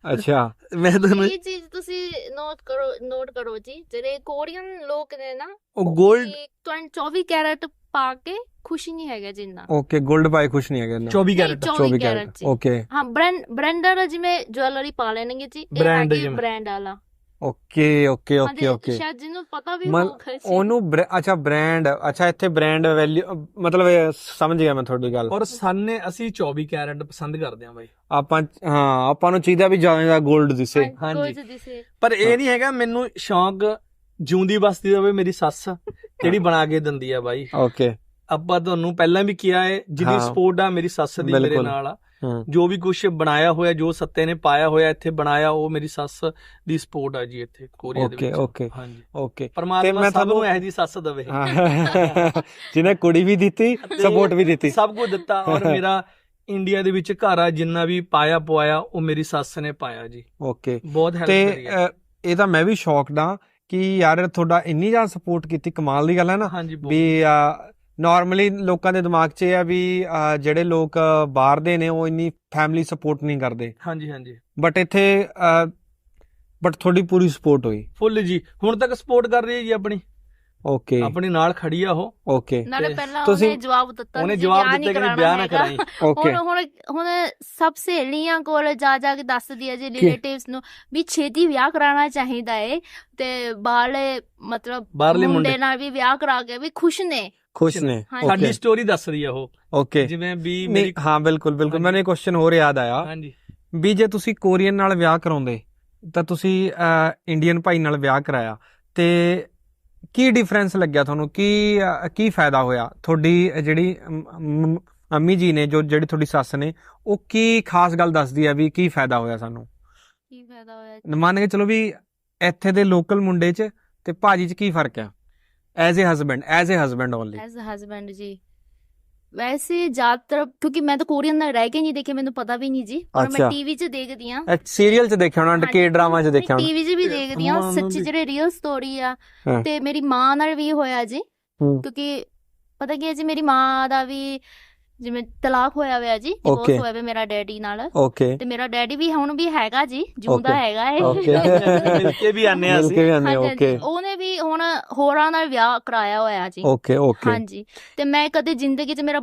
ਅੱਛਾ। ਮੈਂ ਤੁਹਾਨੂੰ ਇਹ ਚੀਜ਼ ਤੁਸੀਂ ਨੋਟ ਕਰੋ ਨੋਟ ਕਰੋ ਜੀ। ਜਿਹੜੇ ਕੋਰੀਅਨ ਲੋਕ ਨੇ ਨਾ ਉਹ 골ਡ 24 ਕੈਰਟ ਪਾ ਕੇ ਖੁਸ਼ ਨਹੀਂ ਹੈਗਾ ਜਿੰਨਾ। ਓਕੇ 골ਡ ਪਾਏ ਖੁਸ਼ ਨਹੀਂ ਹੈਗਾ 24 ਕੈਰਟ 24 ਕੈਰਟ ਓਕੇ। ਹਾਂ ਬ੍ਰਾਂਡ ਬ੍ਰਾਂਡਰ ਜਿਵੇਂ ਜਵੈਲਰੀ ਪਾ ਲੈਣਗੇ ਜੀ ਇਹ ਹੈਗੀ ਬ੍ਰਾਂਡ ਵਾਲਾ। Okay okay okay okay. ਸ਼ਾਇਦ ਜਿਹਨੂੰ ਪਤਾ ਵੀ ਹੋਊਗਾ। ਉਹਨੂੰ ਅੱਛਾ ਬ੍ਰਾਂਡ ਅੱਛਾ ਇੱਥੇ ਬ੍ਰਾਂਡ ਵੈਲਿਊ ਮਤਲਬ ਸਮਝ ਗਿਆ ਮੈਂ ਤੁਹਾਡੀ ਗੱਲ। ਔਰ ਸਾਨੇ ਅਸੀਂ 24 ਕੈਰਟ ਪਸੰਦ ਕਰਦੇ ਹਾਂ ਬਾਈ। ਆਪਾਂ ਹਾਂ ਆਪਾਂ ਨੂੰ ਚਾਹੀਦਾ ਵੀ ਜ਼ਿਆਦਾ ਦਾ 골ਡ ਦਿਸੇ। ਹਾਂਜੀ, ਪਰ ਇਹ ਨਹੀਂ ਹੈਗਾ ਮੈਨੂੰ ਸ਼ੌਂਕ ਜਿਉਂਦੀ ਬਸਦੀ ਰਵੇ ਮੇਰੀ ਸੱਸ ਜਿਹੜੀ ਬਣਾ ਕੇ ਦਿੰਦੀ ਆ ਬਾਈ। ਓਕੇ। ਆਪਾਂ ਤੁਹਾਨੂੰ ਪਹਿਲਾਂ ਵੀ ਕਿਹਾ ਹੈ ਜਿੰਨੀ ਹਾਂ। ਸਪੋਰਟ ਆ ਮੇਰੀ ਸੱਸ ਦੀ ਮੇਰੇ। ਨਾਲ ਆ। ਜੋ ਵੀ ਕੁਝ ਬਣਾਇਆ ਹੋਇਆ ਜੋ ਸੱਤੇ ਨੇ ਪਾਇਆ ਹੋਇਆ ਇੱਥੇ ਬਣਾਇਆ ਉਹ ਮੇਰੀ ਸੱਸ ਦੀ ਸਪੋਰਟ ਆ ਜੀ ਇੱਥੇ ਕੋਰੀਆ ਦੇ ਓਕੇ ਵਿੱਚ। ਓਕੇ ਹਾਂਜੀ। ਓਕੇ ਪਰਮਾਤਮਾ ਮੈਂ ਸਭ ਨੂੰ ਇਹੋ ਜਿਹੀ ਸੱਸ ਦੇਵੇ। ਜਿਹਨੇ ਕੁੜੀ ਵੀ ਦਿੱਤੀ ਸਪੋਰਟ ਵੀ ਦਿੱਤੀ। ਸਭ ਕੁਝ ਦਿੱਤਾ ਔਰ ਮੇਰਾ ਇੰਡੀਆ ਦੇ ਵਿੱਚ ਘਰ ਆ ਜਿੰਨਾ ਵੀ ਪਾਇਆ ਪਵਾਇਆ ਉਹ ਮੇਰੀ ਸੱਸ ਨੇ ਪਾਇਆ ਜੀ। ਓਕੇ ਬਹੁਤ ਹੈਲਪ ਕਰੀ ਤਾਂ ਮੈਂ ਵੀ ਸ਼ੌਕਡ ਆ ਕਿ ਯਾਰ ਤੁਹਾਡਾ ਇੰਨੀ ਜ਼ਿਆਦਾ ਸਪੋਰਟ ਕੀਤੀ ਕਮਾਲ ਦੀ ਗੱਲ ਹੈ ਨਾ। ਵੀ ਨਾਰਮਲੀ ਲੋਕਾਂ ਦੇ ਦਿਮਾਗ 'ਚ ਇਹ ਆ ਵੀ ਜਿਹੜੇ ਲੋਕ ਬਾਹਰ ਦੇ ਨੇ ਉਹ ਇੰਨੀ ਫੈਮਿਲੀ ਸਪੋਰਟ ਨਹੀਂ ਕਰਦੇ। ਹਾਂਜੀ ਹਾਂਜੀ। ਬਟ ਇੱਥੇ ਬਟ ਤੁਹਾਡੀ ਪੂਰੀ ਸਪੋਰਟ ਹੋਈ। ਫੁੱਲ ਜੀ। ਹੁਣ ਤੱਕ ਸਪੋਰਟ ਕਰ ਰਹੀ ਹੈ ਜੀ ਆਪਣੀ। ਓਕੇ ਆਪਣੇ ਨਾਲ ਖੜੀ ਆ ਉਹ। ਓਕੇ ਨਾਲੇ ਪਹਿਲਾਂ ਤੁਸੀਂ- ਉਹਨੇ ਜਵਾਬ ਦਿੱਤਾ ਉਹਨੇ ਜਵਾਬ ਵਿਆਹ ਦਿੱਤਾ ਕਿ ਕਰਾਉਣਾ ਵਿਆਹ ਨਾ। ਕਰਾਈ। ਓਕੇ ਹੁਣ ਹੁਣ ਹੁਣ ਸਭ ਸਹੇਲੀਆਂ ਕੋਲ ਜਾ ਜਾ ਕੇ ਦੱਸਦੀ ਹੈ ਜੀ ਰਿਲੇਟਿਵਸ ਨੂੰ ਵੀ ਛੇਤੀ ਵਿਆਹ ਕਰਾਉਣਾ ਚਾਹੀਦਾ ਏ। ਤੇ ਬਾਹਰਲੇ ਮਤਲਬ ਬਾਹਰਲੇ ਮੁੰਡੇ ਮੁੰਡੇ। ਨਾਲ ਵੀ ਵਿਆਹ ਕਰਾ ਕੇ ਵੀ ਖੁਸ਼ ਨੇ। ਖੁਸ਼ ਨੇ। ਹਾਂਜੀ। ਸਾਡੀ ਓਕੇ ਸਟੋਰੀ ਦੱਸ ਰਹੀ ਆ ਉਹ। ਓਕੇ ਜਿਵੇਂ ਵੀ ਨਹੀਂ ਮੇਰੀ ਹਾਂ ਬਿਲਕੁਲ ਬਿਲਕੁਲ। ਮੈਨੂੰ ਇਹ ਕੁਐਸਚਨ ਹੋਰ ਯਾਦ ਆਇਆ। ਹਾਂਜੀ। ਵੀ ਜੇ ਤੁਸੀਂ ਕੋਰੀਅਨ ਨਾਲ ਵਿਆਹ ਕਰਾਉਂਦੇ ਤਾਂ ਤੁਸੀਂ ਇੰਡੀਅਨ ਭਾਈ ਨਾਲ ਵਿਆਹ ਕਰਾਇਆ। ਤੇ ਕੀ ਡਿਫਰੈਂਸ ਲੱਗਿਆ ਤੁਹਾਨੂੰ? ਕੀ ਕੀ ਫਾਇਦਾ ਹੋਇਆ? ਤੁਹਾਡੀ ਜਿਹੜੀ ਅਮ, ਅਮ, ਅੰਮੀ ਜੀ ਨੇ ਜੋ ਜਿਹੜੀ ਤੁਹਾਡੀ ਸੱਸ ਨੇ ਉਹ ਕੀ ਖਾਸ ਗੱਲ ਦੱਸਦੀ ਆ ਵੀ ਕੀ ਫਾਇਦਾ ਹੋਇਆ ਸਾਨੂੰ? ਕੀ ਫਾਇਦਾ ਹੋਇਆ? ਮੰਨ ਕੇ ਚਲੋ ਵੀ ਇੱਥੇ ਦੇ ਲੋਕਲ ਮੁੰਡੇ 'ਚ ਤੇ ਭਾਜੀ 'ਚ ਕੀ ਫ਼ਰਕ ਆ? As a husband as a husband only as a husband ਜੀ ਵੈਸੇ ਜ਼ਿਆਦਾਤਰ ਕਿਉਂਕਿ ਮੈਂ ਤਾਂ ਕੋਰੀਅਨ ਨਾਲ ਰਹਿ ਕੇ ਨਹੀਂ ਦੇਖੇ ਮੈਨੂੰ ਪਤਾ ਵੀ ਨਹੀਂ ਜੀ ਪਰ। ਮੈਂ ਟੀਵੀ 'ਚ ਦੇਖਦੀ ਆ ਸੀਰੀਅਲ 'ਚ ਦੇਖਿਆ ਹੋਣਾ ਕੇ ਡਰਾਮਾ 'ਚ ਦੇਖਿਆ ਹੋਣਾ ਟੀਵੀ 'ਚ ਵੀ ਦੇਖਦੀ ਆ ਸੱਚੀ ਜਿਹੜੇ ਰੀਅਲ ਸਟੋਰੀ ਆ। ਤੇ ਮੇਰੀ ਮਾਂ ਨਾਲ ਵੀ ਹੋਇਆ ਜੀ। ਕਿਉਂਕਿ ਪਤਾ ਕੀ ਹੈ ਜੀ ਮੇਰੀ ਮਾਂ ਦਾ ਵੀ ਜਿਵੇਂ ਤਲਾਕ ਹੋਇਆ ਹੋਇਆ ਜੀ Okay. ਡਿਵੋਰਸ ਹੋਇਆ ਹੋਇਆ ਮੇਰਾ ਡੈਡੀ ਨਾਲ ਓਕੇ ਤੇ ਮੇਰਾ ਡੈਡੀ ਵੀ ਹੁਣ ਵੀ ਹੈਗਾ ਜੀ ਜਿਉਂਦਾ Okay. ਹੈਗਾ ਏ Okay. ਮਿਲ ਕੇ ਵੀ ਆਨੇ ਆ ਮਿਲ ਅਸੀਂ ਕੇ ਵੀ ਆਨੇ ਹਾਂਜੀ, ਓਕੇ ਹਾਂਜੀ। ਉਹਨੇ ਵੀ ਹੁਣ ਹੋਰਾਂ ਨਾਲ ਵਿਆਹ ਕਰਾਇਆ ਹੋਇਆ ਜੀ ਓਕੇ ਓਕੇ ਹਾਂਜੀ ਤੇ ਮੈਂ ਕਦੇ ਜ਼ਿੰਦਗੀ 'ਚ ਮੇਰਾ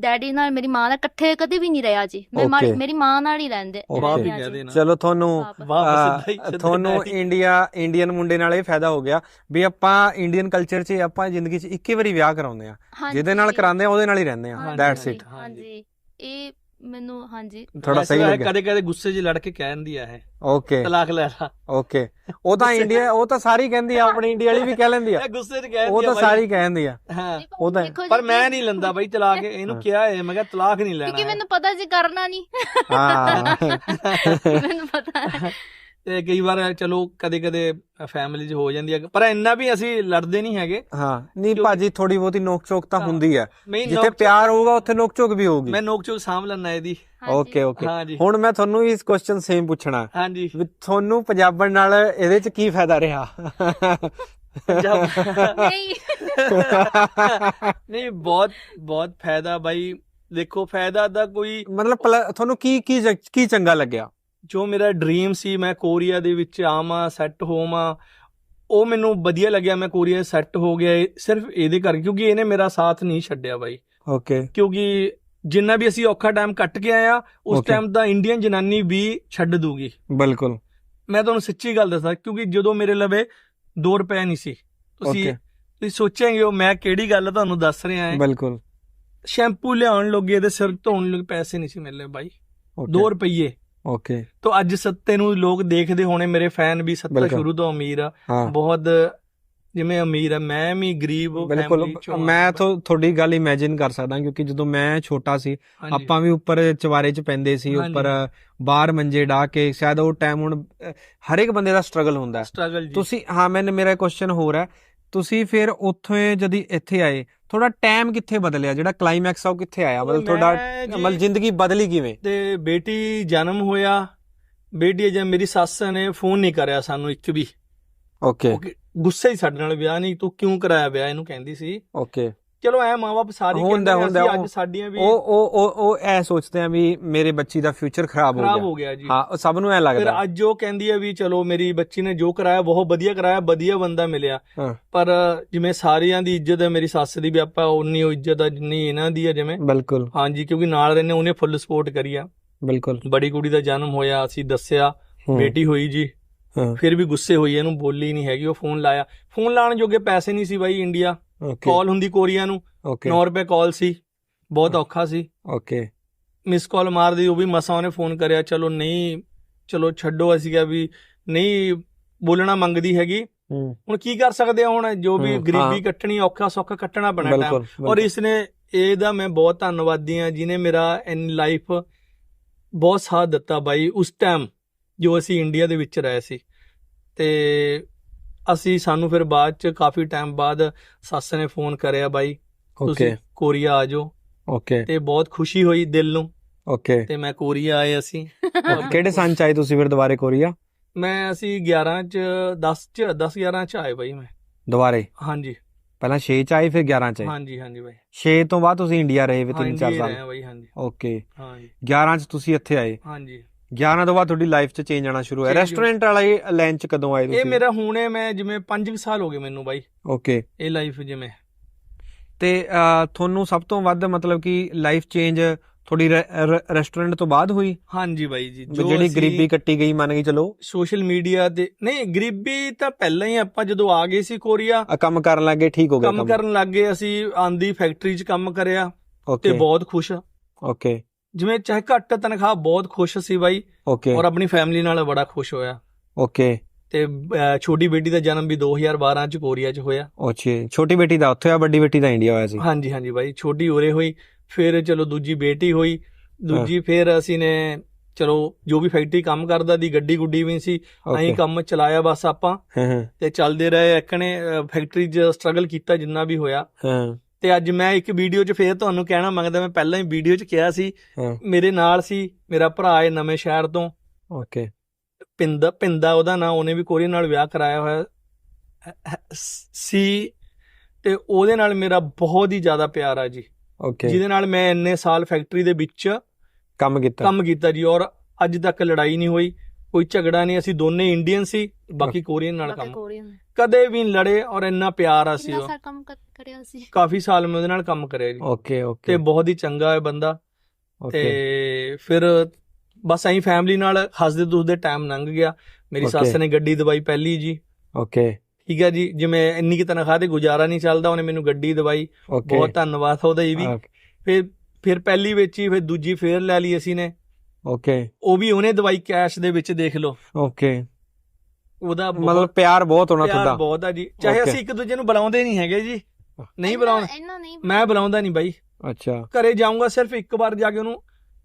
ਡੈਡੀ ਨਾਲ ਮੇਰੀ ਮਾਂ ਦਾ ਇਕੱਠੇ ਕਦੇ ਵੀ ਨਹੀਂ ਰਿਹਾ ਜੀ ਮੈਂ ਮਾਂ- Okay. ਮੇਰੀ ਮਾਂ ਨਾਲ ਹੀ ਰਹਿੰਦੇ Okay. ਬਾਪ ਹੀ ਰਹਿੰਦੇ ਆ ਕਹਿ ਜੀ। ਦੇਣਾ ਚਲੋ ਤੁਹਾਨੂੰ ਬਾਪ। ਵਾਹ ਅਹ, ਸਿੱਧਾ ਹੀ ਸਿੱਧਾ ਹੀ ਤੁਹਾਨੂੰ। ਇੰਡੀਆ ਇੰਡੀਅਨ ਮੁੰਡੇ ਨਾਲ ਇਹ ਫਾਇਦਾ ਹੋ ਗਿਆ ਵੀ ਆਪਾਂ ਇੰਡੀਅਨ ਕਲਚਰ 'ਚ ਆਪਾਂ ਜ਼ਿੰਦਗੀ 'ਚ ਇੱਕੀ ਵਾਰੀ ਵਿਆਹ ਕਰਾਉਂਦੇ ਆ ਹਾਂਜੀ। ਜਿਹਦੇ ਨਾਲ ਕਰਾਉਂਦੇ ਆ ਉਹਦੇ ਨਾਲ ਹੀ ਰਹਿੰਦੇ ਆ ਹਾਂਜੀ, ਦੈਟਸ ਹਾਂਜੀ, ਇਟ ਹਾਂਜੀ। ਇਹ ਮੈਨੂੰ ਹਾਂਜੀ। ਥੋੜਾ ਸਹੀ ਲੱਗਿਆ। ਕਦੇ ਕਦੇ ਗੁੱਸੇ 'ਚ ਲੜ ਕੇ ਕਹਿ ਦਿੰਦੀ ਆ ਇਹ। ਓਕੇ ਤਲਾਕ ਲੈ ਲਾ। ਓਕੇ ਉਹ ਤਾਂ ਇੰਡੀਆ ਉਹ ਤਾਂ ਸਾਰੀ ਕਹਿੰਦੀ ਆ ਆਪਣੀ ਇੰਡੀਆ ਵਾਲੀ ਵੀ ਕਹਿ ਲੈਂਦੀ ਆ। ਇਹ ਗੁੱਸੇ 'ਚ ਕਹਿ ਉਹ ਦਿੰਦੀ ਤਾਂ ਆ ਸਾਰੀ ਕਹਿੰਦੀ ਆ। ਹਾਂ। ਉਹ ਤਾਂ ਪਰ ਮੈਂ ਨਹੀਂ ਲੈਂਦਾ ਬਾਈ ਤਲਾਕ ਇਹਨੂੰ। ਕਿਹਾ ਹੈ ਮੈਂ ਕਿਹਾ ਤਲਾਕ ਨਹੀਂ ਲੈਣਾ ਕਿਉਂਕਿ। ਮੈਨੂੰ ਪਤਾ ਜੀ ਕਰਨਾ ਨਹੀਂ। ਹਾਂ। ਮੈਨੂੰ ਪਤਾ ਤੇ ਕਈ ਵਾਰ ਚਲੋ ਕਦੇ ਕਦੇ ਫੈਮਿਲੀ 'ਚ ਹੋ ਜਾਂਦੀ ਹੈ ਪਰ ਇੰਨਾ ਵੀ ਅਸੀਂ ਲੜਦੇ ਨਹੀਂ ਹੈਗੇ। ਹਾਂ ਨਹੀਂ ਭਾਜੀ ਥੋੜੀ ਬਹੁਤੀ ਨੋਕ ਚੋਕ ਤਾਂ। ਹੁੰਦੀ ਹੈ ਜਿੱਥੇ ਪਿਆਰ ਹੋਊਗਾ ਉੱਥੇ ਨੋਕ ਚੋਕ ਵੀ ਹੋਊਗੀ। ਮੈਂ ਨੋਕ ਚੋਕ ਸਾਂਭ ਲੈਣਾ ਇਹਦੀ। ਓਕੇ ਓਕੇ ਹਾਂ ਜੀ। ਹੁਣ ਮੈਂ ਤੁਹਾਨੂੰ ਇਸ ਕੁਐਸਚਨ ਸੇਮ ਪੁੱਛਣਾ। ਹਾਂਜੀ। ਵੀ ਤੁਹਾਨੂੰ ਪੰਜਾਬਣ ਨਾਲ ਇਹਦੇ ਚ ਕੀ ਫਾਇਦਾ ਰਿਹਾ? ਨਹੀਂ। ਨਹੀਂ ਬਹੁਤ ਬਹੁਤ ਫਾਇਦਾ ਬਾਈ। ਦੇਖੋ ਫਾਇਦਾ ਦਾ ਕੋਈ ਮਤਲਬ ਤੁਹਾਨੂੰ ਕੀ ਕੀ ਚੰਗਾ ਲੱਗਿਆ? ਜੋ ਮੇਰਾ ਡ੍ਰੀਮ ਸੀ ਮੈਂ ਕੋਰੀਆ ਦੇ ਵਿੱਚ ਆਵਾਂ ਸੈੱਟ ਹੋਵਾਂ ਉਹ ਮੈਨੂੰ ਵਧੀਆ ਲੱਗਿਆ ਮੈਂ ਕੋਰੀਆ ਸੈੱਟ ਹੋ ਗਿਆ ਸਿਰਫ ਇਹਦੇ ਕਰਕੇ ਕਿਉਂਕਿ ਇਹਨੇ ਮੇਰਾ ਸਾਥ ਨਹੀਂ ਛੱਡਿਆ ਬਾਈ। ਓਕੇ ਕਿਉਂਕਿ ਜਿੰਨਾ ਵੀ ਅਸੀਂ ਔਖਾ ਟਾਈਮ ਕੱਟ ਕੇ ਆਇਆ ਉਸ. ਟਾਈਮ ਦਾ ਇੰਡੀਅਨ ਜਨਾਨੀ ਵੀ ਛੱਡ ਦੂਗੀ। ਬਿਲਕੁਲ। ਮੈਂ ਤੁਹਾਨੂੰ ਸੱਚੀ ਗੱਲ ਦੱਸਾਂ ਕਿਉਂਕਿ ਜਦੋਂ ਮੇਰੇ ਲਵੇ 2 ਰੁਪਏ ਨਹੀਂ ਸੀ। ਤੁਸੀਂ ਤੁਸੀਂ ਸੋਚਾਂਗੇ ਹੋ ਮੈਂ ਕਿਹੜੀ ਗੱਲ ਤੁਹਾਨੂੰ ਦੱਸ ਰਿਹਾ ਹਾਂ ਬਿਲਕੁਲ। ਸ਼ੈਂਪੂ ਲਿਆਉਣ ਲੱਗੇ ਤੇ ਸਿਰ ਧੋਣ ਲੱਗੇ ਪੈਸੇ ਨਹੀਂ ਸੀ ਮਿਲਨੇ ਬਾਈ। 2 ਰੁਪਏ ਓਕੇ ਤੋਂ ਅੱਜ ਸੱਤੇ ਨੂੰ ਲੋਕ ਦੇਖਦੇ ਹੋਣੇ ਮੇਰੇ ਫੈਨ ਵੀ ਸੱਤਾ। ਸ਼ੁਰੂ ਤੋਂ ਅਮੀਰ ਆ ਬਹੁਤ ਜਿਵੇਂ ਅਮੀਰ ਆ ਮੈਂ ਵੀ ਗਰੀਬ ਬਿਲਕੁਲ ਆ। ਮੈਂ ਤੁਹਾਡੀ ਗੱਲ ਇਮੇਜਿਨ ਕਰ ਸਕਦਾ ਕਿਉਂਕਿ ਜਦੋਂ ਮੈਂ ਛੋਟਾ ਸੀ। ਆਪਾਂ ਵੀ ਉੱਪਰ ਚਵਾਰੇ 'ਚ ਪੈਂਦੇ ਸੀ। ਉੱਪਰ ਬਾਹਰ ਮੰਜੇ ਢਾ ਕੇ ਸ਼ਾਇਦ ਉਹ ਟਾਈਮ ਹੁਣ ਹਰ ਇੱਕ ਬੰਦੇ ਦਾ ਸਟਰਗਲ ਹੁੰਦਾ ਤੁਸੀਂ ਹਾਂ ਮੈਨੂੰ ਮੇਰਾ ਕੁਐਸਚਨ ਹੋਰ ਹੈ ਤੁਸੀਂ ਫਿਰ ਉੱਥੋਂ ਜਦੀ ਇੱਥੇ ਆਏ ਤੁਹਾਡਾ ਟਾਈਮ ਕਿੱਥੇ ਬਦਲਿਆ? ਜਿਹੜਾ ਕਲਾਈਮੈਕਸ ਆ ਉਹ ਕਿੱਥੇ ਆਇਆ? ਮਤਲਬ ਤੁਹਾਡਾ ਮਤਲਬ ਜ਼ਿੰਦਗੀ ਬਦਲੀ ਕਿਵੇਂ? ਤੇ ਬੇਟੀ ਜਨਮ ਹੋਇਆ। ਬੇਟੀ ਜੇ ਮੇਰੀ ਸੱਸ ਨੇ ਫੋਨ ਨਹੀਂ ਕਰਿਆ ਸਾਨੂੰ ਇੱਕ ਵੀ। ਓਕੇ ਗੁੱਸੇ ਹੀ ਸਾਡੇ ਨਾਲ ਵਿਆਹ ਨਹੀਂ ਤੂੰ ਕਿਉਂ ਕਰਾਇਆ ਵਿਆਹ? ਇਹਨੂੰ ਕਹਿੰਦੀ ਸੀ। ਓਕੇ ਚਲੋ ਐ ਮਾਂ-ਬਾਪ ਸਾਰੇ ਹੁੰਦਾ- ਕਹਿੰਦੇ ਹੁੰਦਾ, ਅਸੀਂ ਅੱਜ ਸਾਡੀਆਂ ਵੀ ਉਹ ਉਹ ਉਹ ਉਹ ਐ ਸੋਚਦੇ ਆ ਵੀ ਮੇਰੇ ਬੱਚੀ ਦਾ ਫਿਊਚਰ ਖਰਾਬ ਹੋ ਖਰਾਬ ਗਿਆ। ਹੋ ਗਿਆ ਜੀ। ਹਾਂ ਸਭ ਨੂੰ ਐ ਫਿਰ ਲੱਗਦਾ। ਅੱਜ ਉਹ ਕਹਿੰਦੀ ਹੈ ਵੀ ਚਲੋ ਮੇਰੀ ਬੱਚੀ ਨੇ ਜੋ ਕਰਾਇਆ ਬਹੁਤ ਵਧੀਆ ਕਰਾਇਆ ਵਧੀਆ ਬੰਦਾ ਮਿਲਿਆ। ਪਰ ਜਿਵੇਂ ਸਾਰਿਆਂ ਦੀ ਇੱਜ਼ਤ ਹੈ ਮੇਰੀ ਸੱਸ ਦੀ ਵੀ ਆਪਾਂ ਉਨੀ ਉਹ ਇੱਜ਼ਤ ਆ ਜਿੰਨੀ ਇਹਨਾਂ ਦੀ ਹੈ ਜਿਵੇਂ। ਬਿਲਕੁਲ। ਹਾਂਜੀ ਕਿਉਂਕਿ ਨਾਲ ਰਹਿੰਦੇ ਉਹਨੇ ਫੁੱਲ ਸਪੋਰਟ ਕਰੀ ਆ। ਬਿਲਕੁਲ। ਬੜੀ ਕੁੜੀ ਦਾ ਜਨਮ ਹੋਇਆ ਅਸੀਂ ਦੱਸਿਆ ਬੇਟੀ ਹੋਈ ਜੀ। ਫਿਰ ਵੀ ਗੁੱਸੇ ਹੋਈ ਇਹਨੂੰ ਬੋਲੀ ਨਹੀਂ ਹੈਗੀ ਉਹ ਫੋਨ ਲਾਇਆ। ਫੋਨ ਲਾਉਣ ਜੋਗੇ ਪੈਸੇ ਨਹੀਂ ਸੀ ਬਾਈ ਇੰਡੀਆ ਕਾਲ ਹੁੰਦੀ ਕੋਰੀਆ ਨੂੰ। ਓਕੇ 9 ਰੁਪਏ ਕਾਲ ਸੀ। ਬਹੁਤ ਔਖਾ ਸੀ। ਓਕੇ ਮਿਸ ਕਾਲ ਮਾਰਦੀ ਉਹ ਵੀ ਮਸਾਂ ਉਹਨੇ ਫੋਨ ਕਰਿਆ ਚਲੋ ਨਹੀਂ ਚਲੋ ਛੱਡੋ ਅਸੀਂ ਕਿਹਾ ਵੀ ਨਹੀਂ ਬੋਲਣਾ ਮੰਗਦੀ ਹੈਗੀ। ਹੁਣ ਕੀ ਕਰ ਸਕਦੇ ਆ ਹੁਣ? ਜੋ ਵੀ ਗਰੀਬੀ। ਕੱਟਣੀ ਔਖਾ ਸੌਖਾ ਕੱਟਣਾ ਪੈਣਾ ਟਾਈਮ ਔਰ ਇਸਨੇ ਇਹਦਾ ਮੈਂ ਬਹੁਤ ਧੰਨਵਾਦੀ ਆ ਜਿਨੇ ਮੇਰਾ ਇਨ ਲਾਈਫ ਬਹੁਤ ਸਾਥ ਦਿੱਤਾ ਬਾਈ ਉਸ ਟਾਈਮ ਜੋ ਅਸੀਂ ਇੰਡੀਆ ਦੇ ਵਿੱਚ ਰਹੇ ਸੀ। ਤੇ ਅਸੀਂ ਸਾਨੂੰ ਫਿਰ ਬਾਅਦ ਚ ਕਾਫੀ ਟਾਈਮ ਬਾਅਦ ਸੱਸ ਨੇ ਫੋਨ ਕਰਿਆ ਬਾਈ ਤੁਸੀਂ ਕੋਰੀਆ ਆ ਜਾਓ। ਓਕੇ ਤੇ ਬਹੁਤ ਖੁਸ਼ੀ ਹੋਈ ਦਿਲ ਨੂੰ। ਓਕੇ ਤੇ ਮੈਂ ਕੋਰੀਆ ਆਏ ਅਸੀਂ। ਕਿਹੜੇ ਸੰਨ ਚ ਆਏ ਤੁਸੀਂ ਫਿਰ ਦੁਬਾਰੇ ਕੋਰੀਆ? ਮੈਂ ਅਸੀਂ 11 ਚ 10 ਚ 10 11 ਚ ਆਏ ਬਾਈ ਮੈਂ। ਦੁਬਾਰੇ? ਹਾਂਜੀ। ਪਹਿਲਾਂ 6 ਚ ਆਏ ਫਿਰ 11 ਚ ਆਏ? ਹਾਂਜੀ ਹਾਂਜੀ ਬਾਈ। 6 ਤੋਂ ਬਾਅਦ ਤੁਸੀਂ ਇੰਡੀਆ ਰਹੇ ਵੀ ਹਾਂ 3-4 ਇੰਡੀਆ ਸਾਲ। ਰਹੇ ਆ ਬਾਈ ਹਾਂਜੀ। ਓਕੇ ਹਾਂਜੀ। 11 ਚ ਤੁਸੀਂ ਇੱਥੇ ਆਏ? ਹਾਂਜੀ। 11 ਤੋਂ ਬਾਅਦ ਤੁਹਾਡੀ ਲਾਈਫ ਚ ਚੇਂਜ ਆਣਾ ਸ਼ੁਰੂ ਹੋਇਆ। ਰੈਸਟੋਰੈਂਟ ਵਾਲੇ ਲਾਈਨ ਚ ਕਦੋਂ ਆਏ ਇਹ ਤੁਸੀਂ? ਮੇਰਾ ਹੁਣੇ ਮੈਂ ਜਿਵੇਂ 5 ਸਾਲ ਹੋ ਗਏ ਮੈਨੂੰ ਬਾਈ। ਓਕੇ ਇਹ ਲਾਈਫ ਜਿਵੇਂ। ਤੇ ਤੁਹਾਨੂੰ ਸਭ ਤੋਂ ਵੱਧ ਮਤਲਬ ਕਿ ਲਾਈਫ ਚੇਂਜ ਤੁਹਾਡੀ ਰੈਸਟੋਰੈਂਟ ਤੋਂ ਬਾਅਦ ਹੋਈ? ਹਾਂਜੀ ਬਾਈ ਜੀ ਜਿਹੜੀ ਗਰੀਬੀ ਕੱਟੀ ਗਈ ਮੰਨ ਕੇ ਚਲੋ। ਸੋਸ਼ਲ ਮੀਡੀਆ ਤੇ ਨਹੀਂ ਗਰੀਬੀ ਤਾਂ ਪਹਿਲਾਂ ਹੀ ਆਪਾਂ ਜਦੋਂ ਆ ਗਏ ਸੀ ਕੋਰੀਆ ਆ ਕੰਮ ਕਰਨ ਲੱਗੇ ਠੀਕ ਹੋ ਗਿਆ ਕੰਮ ਕਰਨ ਲੱਗ ਅਸੀਂ ਆਂਦੀ ਫੈਕਟਰੀ 'ਚ ਕੰਮ ਕਰਿਆ। ਤੇ ਬਹੁਤ ਖੁਸ਼। ਓਕੇ ਜਿਵੇਂ ਚਾਹੇ ਘੱਟ ਤਨਖਾਹ ਬਹੁਤ ਖੁਸ਼ ਸੀ ਬਾਈ। ਓਕੇ ਔਰ ਆਪਣੀ ਫੈਮਿਲੀ ਨਾਲ ਬੜਾ ਖੁਸ਼ ਹੋਇਆ। ਓਕੇ ਤੇ ਛੋਟੀ ਬੇਟੀ ਦਾ ਜਨਮ ਵੀ 2012 ਚ ਕੋਰੀਆ ਚ ਹੋਇਆ। ਅੱਛੇ ਛੋਟੀ ਬੇਟੀ ਦਾ ਉੱਥੇ ਆ ਵੱਡੀ ਬੇਟੀ ਦਾ ਇੰਡੀਆ ਹੋਇਆ ਸੀ? ਹਾਂਜੀ ਹਾਂਜੀ ਬਾਈ। ਛੋਟੀ ਉਰੇ ਹੋਈ ਫਿਰ ਚਲੋ ਦੂਜੀ ਬੇਟੀ ਹੋਈ। ਦੂਜੀ ਫਿਰ ਅਸੀਂ ਨੇ ਚਲੋ ਜੋ ਵੀ ਫੈਕਟਰੀ ਕੰਮ ਕਰਦਾ ਦੀ ਗੱਡੀ ਗੁੱਡੀ ਵੀ ਸੀ। ਅਸੀਂ ਓਕੇ ਕੰਮ ਚਲਾਇਆ ਬਸ ਆਪਾਂ। ਤੇ ਚੱਲਦੇ ਰਹੇ ਇੱਕਨੇ ਫੈਕਟਰੀ 'ਚ ਸਟਰਗਲ ਕੀਤਾ ਜਿੰਨਾ ਵੀ ਹੋਇਆ। ਹਾਂ। ਤੇ ਅੱਜ ਮੈਂ ਇੱਕ ਵੀਡੀਓ 'ਚ ਫੇਰ ਤੁਹਾਨੂੰ ਕਹਿਣਾ ਮੰਗਦਾ ਮੈਂ ਪਹਿਲਾਂ ਹੀ ਵੀਡੀਓ 'ਚ ਕਿਹਾ ਸੀ ਹਾਂ। ਮੇਰੇ ਨਾਲ ਸੀ ਮੇਰਾ ਭਰਾ ਹੈ ਨਵੇਂ ਸ਼ਹਿਰ ਤੋਂ। ਓਕੇ। ਪਿੰਦਾ ਪਿੰਦਾ ਉਹਦਾ ਨਾਂ ਉਹਨੇ ਵੀ ਕੋਰੀਅਨ ਨਾਲ ਵਿਆਹ ਕਰਾਇਆ ਹੋਇਆ। ਸੀ ਤੇ ਉਹਦੇ ਨਾਲ ਮੇਰਾ ਬਹੁਤ ਹੀ ਜ਼ਿਆਦਾ ਪਿਆਰ ਆ ਜੀ। ਓਕੇ। ਜਿਹਦੇ ਨਾਲ ਮੈਂ ਇੰਨੇ ਸਾਲ ਫੈਕਟਰੀ ਦੇ ਵਿੱਚ ਕੰਮ ਕੀਤਾ। ਕੰਮ ਕੀਤਾ ਜੀ ਔਰ ਅੱਜ ਤੱਕ ਲੜਾਈ ਨਹੀਂ ਹੋਈ। ਕੋਈ ਝਗੜਾ ਨਹੀਂ ਅਸੀਂ ਦੋਨੇ ਇੰਡੀਅਨ ਸੀ ਬਾਕੀ ਕੋਰੀਅਨ ਨਾਲ ਕੰਮ। ਕੋਰੀਅਨ ਕਦੇ ਵੀ ਨਹੀਂ ਲੜੇ ਔਰ ਇੰਨਾ ਪਿਆਰ ਆ ਸੀ ਕਿੰਨਾ ਉਹ। ਸਾਲ ਕੰਮ ਕਰ- ਕਰਿਆ ਸੀ? ਕਾਫੀ ਸਾਲ ਮੈਂ ਉਹਦੇ ਨਾਲ ਕੰਮ ਕਰਿਆ ਜੀ। ਓਕੇ ਤੇ ਓਕੇ ਬਹੁਤ ਹੀ ਚੰਗਾ ਹੈ ਬੰਦਾ। ਓਕੇ ਤੇ ਫਿਰ ਬਸ ਐਂ ਫੈਮਿਲੀ ਨਾਲ ਹੱਸਦੇ ਦੁੱਸਦੇ ਟਾਈਮ ਲੰਘ ਗਿਆ। ਮੇਰੀ Okay. ਸੱਸ ਨੇ ਗੱਡੀ ਦਵਾਈ ਪਹਿਲੀ ਜੀ। ਓਕੇ ਠੀਕ ਹੈ ਜੀ ਜਿਵੇਂ ਇੰਨੀ ਕਿ ਤਨਖਾਹ ਤੇ ਗੁਜ਼ਾਰਾ ਨਹੀਂ ਚੱਲਦਾ ਉਹਨੇ ਮੈਨੂੰ ਗੱਡੀ ਦਵਾਈ। ਓਕੇ ਬਹੁਤ ਧੰਨਵਾਦ ਉਹਦਾ ਇਹ ਵੀ। ਫਿਰ ਫਿਰ ਪਹਿਲੀ ਵੇਚੀ ਫਿਰ ਦੂਜੀ ਫੇਰ ਲੈ ਲਈ ਅਸੀਂ ਨੇ। ਓਕੇ ਉਹ ਵੀ ਉਹਨੇ ਦਵਾਈ ਕੈਸ਼ ਦੇ ਵਿੱਚ ਦੇਖ ਲਓ। ਓਕੇ ਉਹਦਾ ਮਤਲਬ ਪਿਆਰ ਬਹੁਤ ਹੋਣਾ ਪਿਆਰ ਤੁਹਾਡਾ। ਬਹੁਤ ਆ ਜੀ। ਚਾਹੇ. ਅਸੀਂ ਇੱਕ ਦੂਜੇ ਨੂੰ ਬੁਲਾਉਂਦੇ ਨਹੀਂ ਹੈਗੇ ਜੀ। ਨਹੀਂ ਨਹੀਂ ਮੈਂ ਬੁਲਾਉਂਦਾ ਨਹੀਂ ਬਾਈ। ਅੱਛਾ। ਘਰੇ ਜਾਊਂਗਾ ਸਿਰਫ ਇੱਕ ਵਾਰ ਜਾ ਕੇ ਉਹਨੂੰ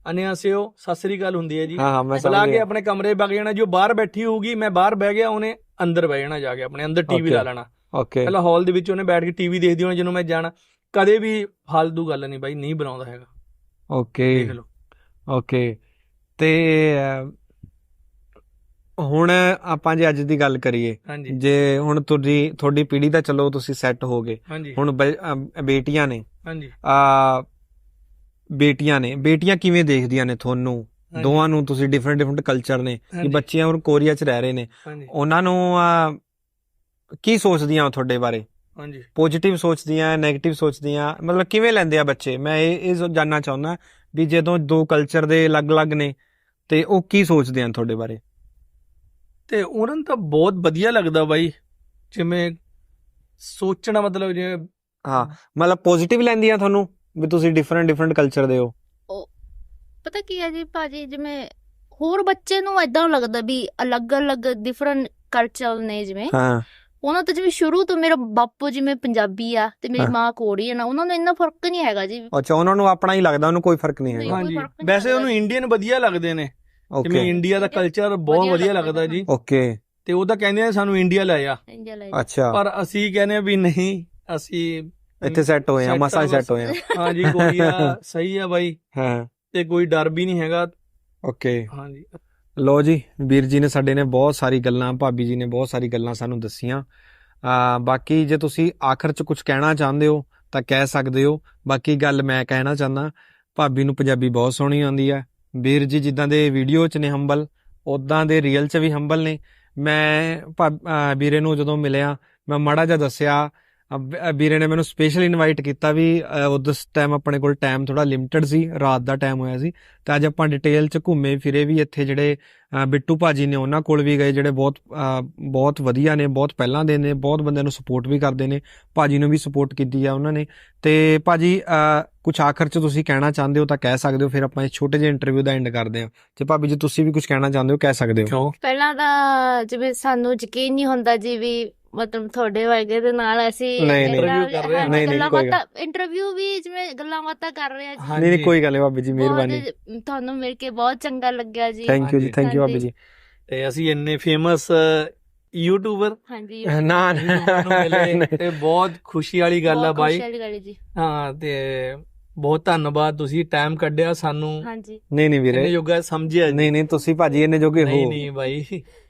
ਅਨਿਆਸਿਓ ਸਤਿ ਸ੍ਰੀ ਅਕਾਲ ਹੁੰਦੀ ਹੈ ਜੀ। ਹਾਂ ਹਾਂ ਮੈਂ ਸਮਝ ਬੁਲਾ ਕੇ ਆਪਣੇ ਕਮਰੇ ਵਗ ਜਾਣਾ ਜੋ ਬਾਹਰ ਬੈਠੀ ਹੋਊਗੀ ਮੈਂ ਬਾਹਰ ਬਹਿ ਗਿਆ ਉਹਨੇ ਅੰਦਰ ਬਹਿ ਜਾਣਾ ਜਾ ਕੇ ਆਪਣੇ ਅੰਦਰ ਟੀਵੀ. ਲਾ ਲੈਣਾ। ਓਕੇ ਪਹਿਲਾਂ ਹਾਲ ਦੇ ਵਿੱਚ ਉਹਨੇ ਬੈਠ ਕੇ ਟੀਵੀ ਦੇਖਦੀ ਹੋਣੀ ਜਦੋਂ ਮੈਂ ਜਾਣਾ। ਕਦੇ ਵੀ ਫਾਲਤੂ ਗੱਲ ਨਹੀਂ ਬਾਈ ਨਹੀਂ ਬਣਾਉਂਦਾ ਹੈਗਾ। ਓਕੇ ਦੇਖ ਲਓ। ਓਕੇ ਤੇ ਹੁਣ ਆਪਾਂ ਜੇ ਅੱਜ ਦੀ ਗੱਲ ਕਰੀਏ ਜੇ ਹੁਣ ਤੁਹਾਡੀ ਤੁਹਾਡੀ ਪੀੜ੍ਹੀ ਦਾ ਚਲੋ ਤੁਸੀਂ ਸੈੱਟ ਹੋ ਗਏ। ਹੁਣ ਬੇਟੀਆਂ ਨੇ। ਹਾਂਜੀ। ਆ ਬੇਟੀਆਂ ਨੇ। ਬੇਟੀਆਂ ਕਿਵੇਂ ਦੇਖਦੀਆਂ ਨੇ ਤੁਹਾਨੂੰ? ਦੋਵਾਂ ਨੂੰ ਤੁਸੀਂ ਡਿਫਰੈਂਟ ਡਿਫਰੈਂਟ ਕਲਚਰ ਨੇ ਕਿ ਬੱਚੀਆਂ ਹੁਣ ਕੋਰੀਆ 'ਚ ਰਹਿ ਰਹੇ ਨੇ। ਉਹਨਾਂ ਨੂੰ ਕੀ ਸੋਚਦੀਆਂ ਤੁਹਾਡੇ ਬਾਰੇ? ਹਾਂਜੀ। ਪੋਜ਼ਿਟਿਵ ਸੋਚਦੀਆਂ ਨੈਗੇਟਿਵ ਸੋਚਦੀਆਂ ਮਤਲਬ ਕਿਵੇਂ ਲੈਂਦੇ ਆ ਬੱਚੇ? ਮੈਂ ਇਹ ਇਹ ਜਾਨਣਾ ਚਾਹੁੰਦਾ ਵੀ ਜਦੋਂ ਦੋ ਕਲਚਰ ਦੇ ਅਲੱਗ-ਅਲੱਗ ਨੇ ਤੇ ਉਹ ਕੀ ਸੋਚਦੇ ਆ ਤੁਹਾਡੇ ਬਾਰੇ? ਤੇ ਉਹਨਾਂ ਨੂੰ ਤਾਂ ਬਹੁਤ ਵਧੀਆ ਲੱਗਦਾ ਬਾਈ। ਜਿਵੇਂ ਸੋਚਣਾ ਮਤਲਬ ਜਿਵੇਂ ਹਾਂ ਮਤਲਬ ਪੋਜ਼ਿਟਿਵ ਲੈਂਦੀਆਂ ਤੁਹਾਨੂੰ ਵੀ ਤੁਸੀਂ ਡਿਫਰੈਂਟ ਡਿਫਰੈਂਟ ਕਲਚਰ ਦੇ ਹੋ? ਪਤਾ ਕੀ ਹੈ ਜੀ ਭਾਜੀ ਜਿਵੇਂ ਹੋਰ ਬੱਚੇ ਨੂੰ ਐਦਾਂ ਲੱਗਦਾ ਵੀ ਅਲੱਗ-ਅਲੱਗ ਡਿਫਰੈਂਟ ਕਲਚਰ ਨੇ ਜਿਵੇਂ ਹਾਂ। ਉਹਨਾਂ ਤੋਂ ਜਿਵੇਂ ਸ਼ੁਰੂ ਤੋਂ ਮੇਰਾ ਬਾਪੂ ਜਿਵੇਂ ਪੰਜਾਬੀ ਆ ਤੇ ਮੇਰੀ। ਮਾਂ ਕੋਰੀਅਨ ਆ ਉਹਨਾਂ ਨੂੰ ਇੰਨਾ ਫ਼ਰਕ ਨਹੀਂ ਹੈਗਾ ਜੀ। ਅੱਛਾ ਉਹਨਾਂ ਨੂੰ ਆਪਣਾ ਹੀ ਲੱਗਦਾ ਉਹਨੂੰ ਕੋਈ ਫ਼ਰਕ ਨਹੀਂ ਹੈਗਾ। ਕੋਈ ਹਾਂਜੀ। ਵੈਸੇ ਉਹਨੂੰ ਇੰਡੀਅਨ ਵਧੀਆ ਲੱਗਦੇ ਨੇ। ਜਿਵੇਂ ਓਕੇ ਇੰਡੀਆ ਦਾ ਕਲਚਰ ਬਹੁਤ ਵਧੀਆ ਲੱਗਦਾ ਜੀ। ਓਕੇ ਤੇ ਉਹ ਤਾਂ ਕਹਿੰਦੇ ਆ ਸਾਨੂੰ ਇੰਡੀਆ ਲੈ ਜਾ ਇੰਡੀਆ ਲੈ ਅੱਛਾ। ਪਰ ਅਸੀਂ ਕਹਿੰਦੇ ਆ ਵੀ ਨਹੀਂ ਅਸੀਂ ਇੱਥੇ ਸੈੱਟ ਹੋਏ ਆ ਮਸਾਂ ਆ ਸੈੱਟ। ਹੋਏ ਆ। ਹਾਂਜੀ ਕੋਰੀਆ ਸਹੀ ਆ ਬਾਈ। ਹਾਂ। ਤੇ ਕੋਈ ਡਰ ਵੀ ਨਹੀਂ ਹੈਗਾ। ਓਕੇ ਹਾਂਜੀ। ਲੋ ਜੀ, ਵੀਰ ਜੀ ਨੇ ਸਾਡੇ ਨੇ ਬਹੁਤ ਸਾਰੀ ਗੱਲਾਂ, ਭਾਬੀ ਜੀ ਨੇ ਬਹੁਤ ਸਾਰੀ ਗੱਲਾਂ ਸਾਨੂੰ ਦੱਸੀਆਂ। ਆ ਬਾਕੀ ਜੇ ਤੁਸੀਂ ਆਖਰ ਚ ਕੁਝ ਕਹਿਣਾ ਚਾਹੁੰਦੇ ਹੋ, ਤਾਂ ਕਹਿ ਸਕਦੇ ਹੋ। ਬਾਕੀ ਗੱਲ ਮੈਂ ਕਹਿਣਾ ਚਾਹੁੰਦਾ, ਭਾਬੀ ਨੂੰ ਪੰਜਾਬੀ ਬਹੁਤ ਸੋਹਣੀ ਆਉਂਦੀ ਹੈ। ਵੀਰ ਜੀ, ਜਿੱਦਾਂ ਦੇ ਵੀਡੀਓ ਚ ਨੇ ਹੰਬਲ ਉਦਾਂ ਦੇ ਰੀਅਲ ਚ ਵੀ ਹੰਬਲ ਨੇ। ਮੈਂ, ਭਾਬ- ਵੀਰੇ ਨੂੰ ਜਦੋਂ ਮਿਲਿਆ, ਮੈਂ ਮਾੜਾ ਜਿਹਾ ਦੱਸਿਆ ਵੀਰੇ ਨੇ ਮੈਨੂੰ ਸਪੈਸ਼ਲ ਇਨਵਾਈਟ ਕੀਤਾ ਵੀ ਉਸ ਟਾਈਮ ਆਪਣੇ ਕੋਲ ਟਾਈਮ ਥੋੜਾ ਲਿਮਟਿਡ ਸੀ ਰਾਤ ਦਾ ਟਾਈਮ ਹੋਇਆ ਸੀ। ਤੇ ਅੱਜ ਆਪਾਂ ਡਿਟੇਲ ਚ ਘੁੰਮੇ ਫਿਰੇ ਵੀ ਇੱਥੇ ਜਿਹੜੇ ਬਿੱਟੂ ਭਾਜੀ ਨੇ ਉਹਨਾਂ ਕੋਲ ਵੀ ਗਏ ਜਿਹੜੇ ਬਹੁਤ ਬਹੁਤ ਵਧੀਆ ਨੇ ਬਹੁਤ ਪਹਿਲਾਂ ਦੇ ਨੇ ਬਹੁਤ ਬੰਦਿਆਂ ਨੂੰ ਸਪੋਰਟ ਵੀ ਕਰਦੇ ਨੇ। ਭਾਜੀ ਨੂੰ ਵੀ ਸਪੋਰਟ ਕੀਤੀ ਆ ਉਹਨਾਂ ਨੇ। ਤੇ ਭਾਜੀ ਕੁਝ ਆਖਰ ਚ ਤੁਸੀਂ ਕਹਿਣਾ ਚਾਹੁੰਦੇ ਹੋ ਤਾਂ ਕਹਿ ਸਕਦੇ ਹੋ ਫਿਰ ਆਪਾਂ ਇਸ ਛੋਟੇ ਜਿਹੇ ਇੰਟਰਵਿਊ ਦਾ ਐਂਡ ਕਰਦੇ ਹਾਂ। ਤੇ ਭਾਬੀ ਜੀ ਤੁਸੀਂ ਵੀ ਕੁਝ ਕਹਿਣਾ ਚਾਹੁੰਦੇ ਹੋ ਕਹਿ ਸਕਦੇ ਹੋ? ਪਹਿਲਾਂ ਤਾਂ ਜਿਵੇਂ ਸਾਨੂੰ ਯਕੀਨ ਨਹੀਂ ਹੁੰਦਾ ਜੀ ਵੀ ਮਤਲਬ ਤੁਹਾਡੇ ਵਰਗੇ ਦੇ ਨਾਲ ਅਸੀਂ ਨਹੀਂ, ਨਹੀਂ। Interview ਕਰ ਰਹੇ ਹਾਂ। ਨਹੀਂ, ਨਹੀਂ, ਕੋਈ ਗੱਲ। ਇੰਟਰਵਿਊ ਵੀ ਜਿਵੇਂ ਗੱਲਾਂ ਬਾਤਾਂ ਕਰ ਰਹੇ ਆ ਜੀ। ਨਹੀਂ ਨਹੀਂ ਕੋਈ ਗੱਲ ਨਹੀਂ ਭਾਬੀ ਜੀ ਮਿਹਰਬਾਨੀ। ਬਹੁਤ ਤੁਹਾਨੂੰ ਮਿਲ ਕੇ ਬਹੁਤ ਚੰਗਾ ਲੱਗਿਆ ਜੀ। ਥੈਂਕ ਯੂ ਜੀ ਥੈਂਕ ਯੂ ਭਾਬੀ। ਜੀ। ਤੇ ਅਸੀਂ ਇੰਨੇ ਫੇਮਸ ਯੂਟਿਊਬਰ ਹਾਂਜੀ ਨਾ ਨਾ ਮਿਲੇ। ਨਹੀਂ। ਤੇ ਬਹੁਤ ਖੁਸ਼ੀ ਵਾਲੀ ਗੱਲ ਆ ਬਹੁਤ ਬਾਈ। ਖੁਸ਼ੀ ਵਾਲੀ ਗੱਲ ਹੈ ਜੀ। ਹਾਂ ਤੇ ਬਹੁਤ ਧੰਨਵਾਦ ਤੁਸੀਂ ਟਾਈਮ ਕੱਢਿਆ ਸਾਨੂੰ। ਹਾਂਜੀ। ਨਹੀਂ ਨਹੀਂ ਇਹਨੇ ਵੀਰੇ ਯੋਗਾ ਸਮਝਿਆ ਨਹੀਂ ਨਹੀਂ ਤੁਸੀਂ ਭਾਜੀ ਇੰਨੇ ਜੋਗੇ ਨਹੀਂ ਹੋ ਨਹੀਂ ਬਾਈ।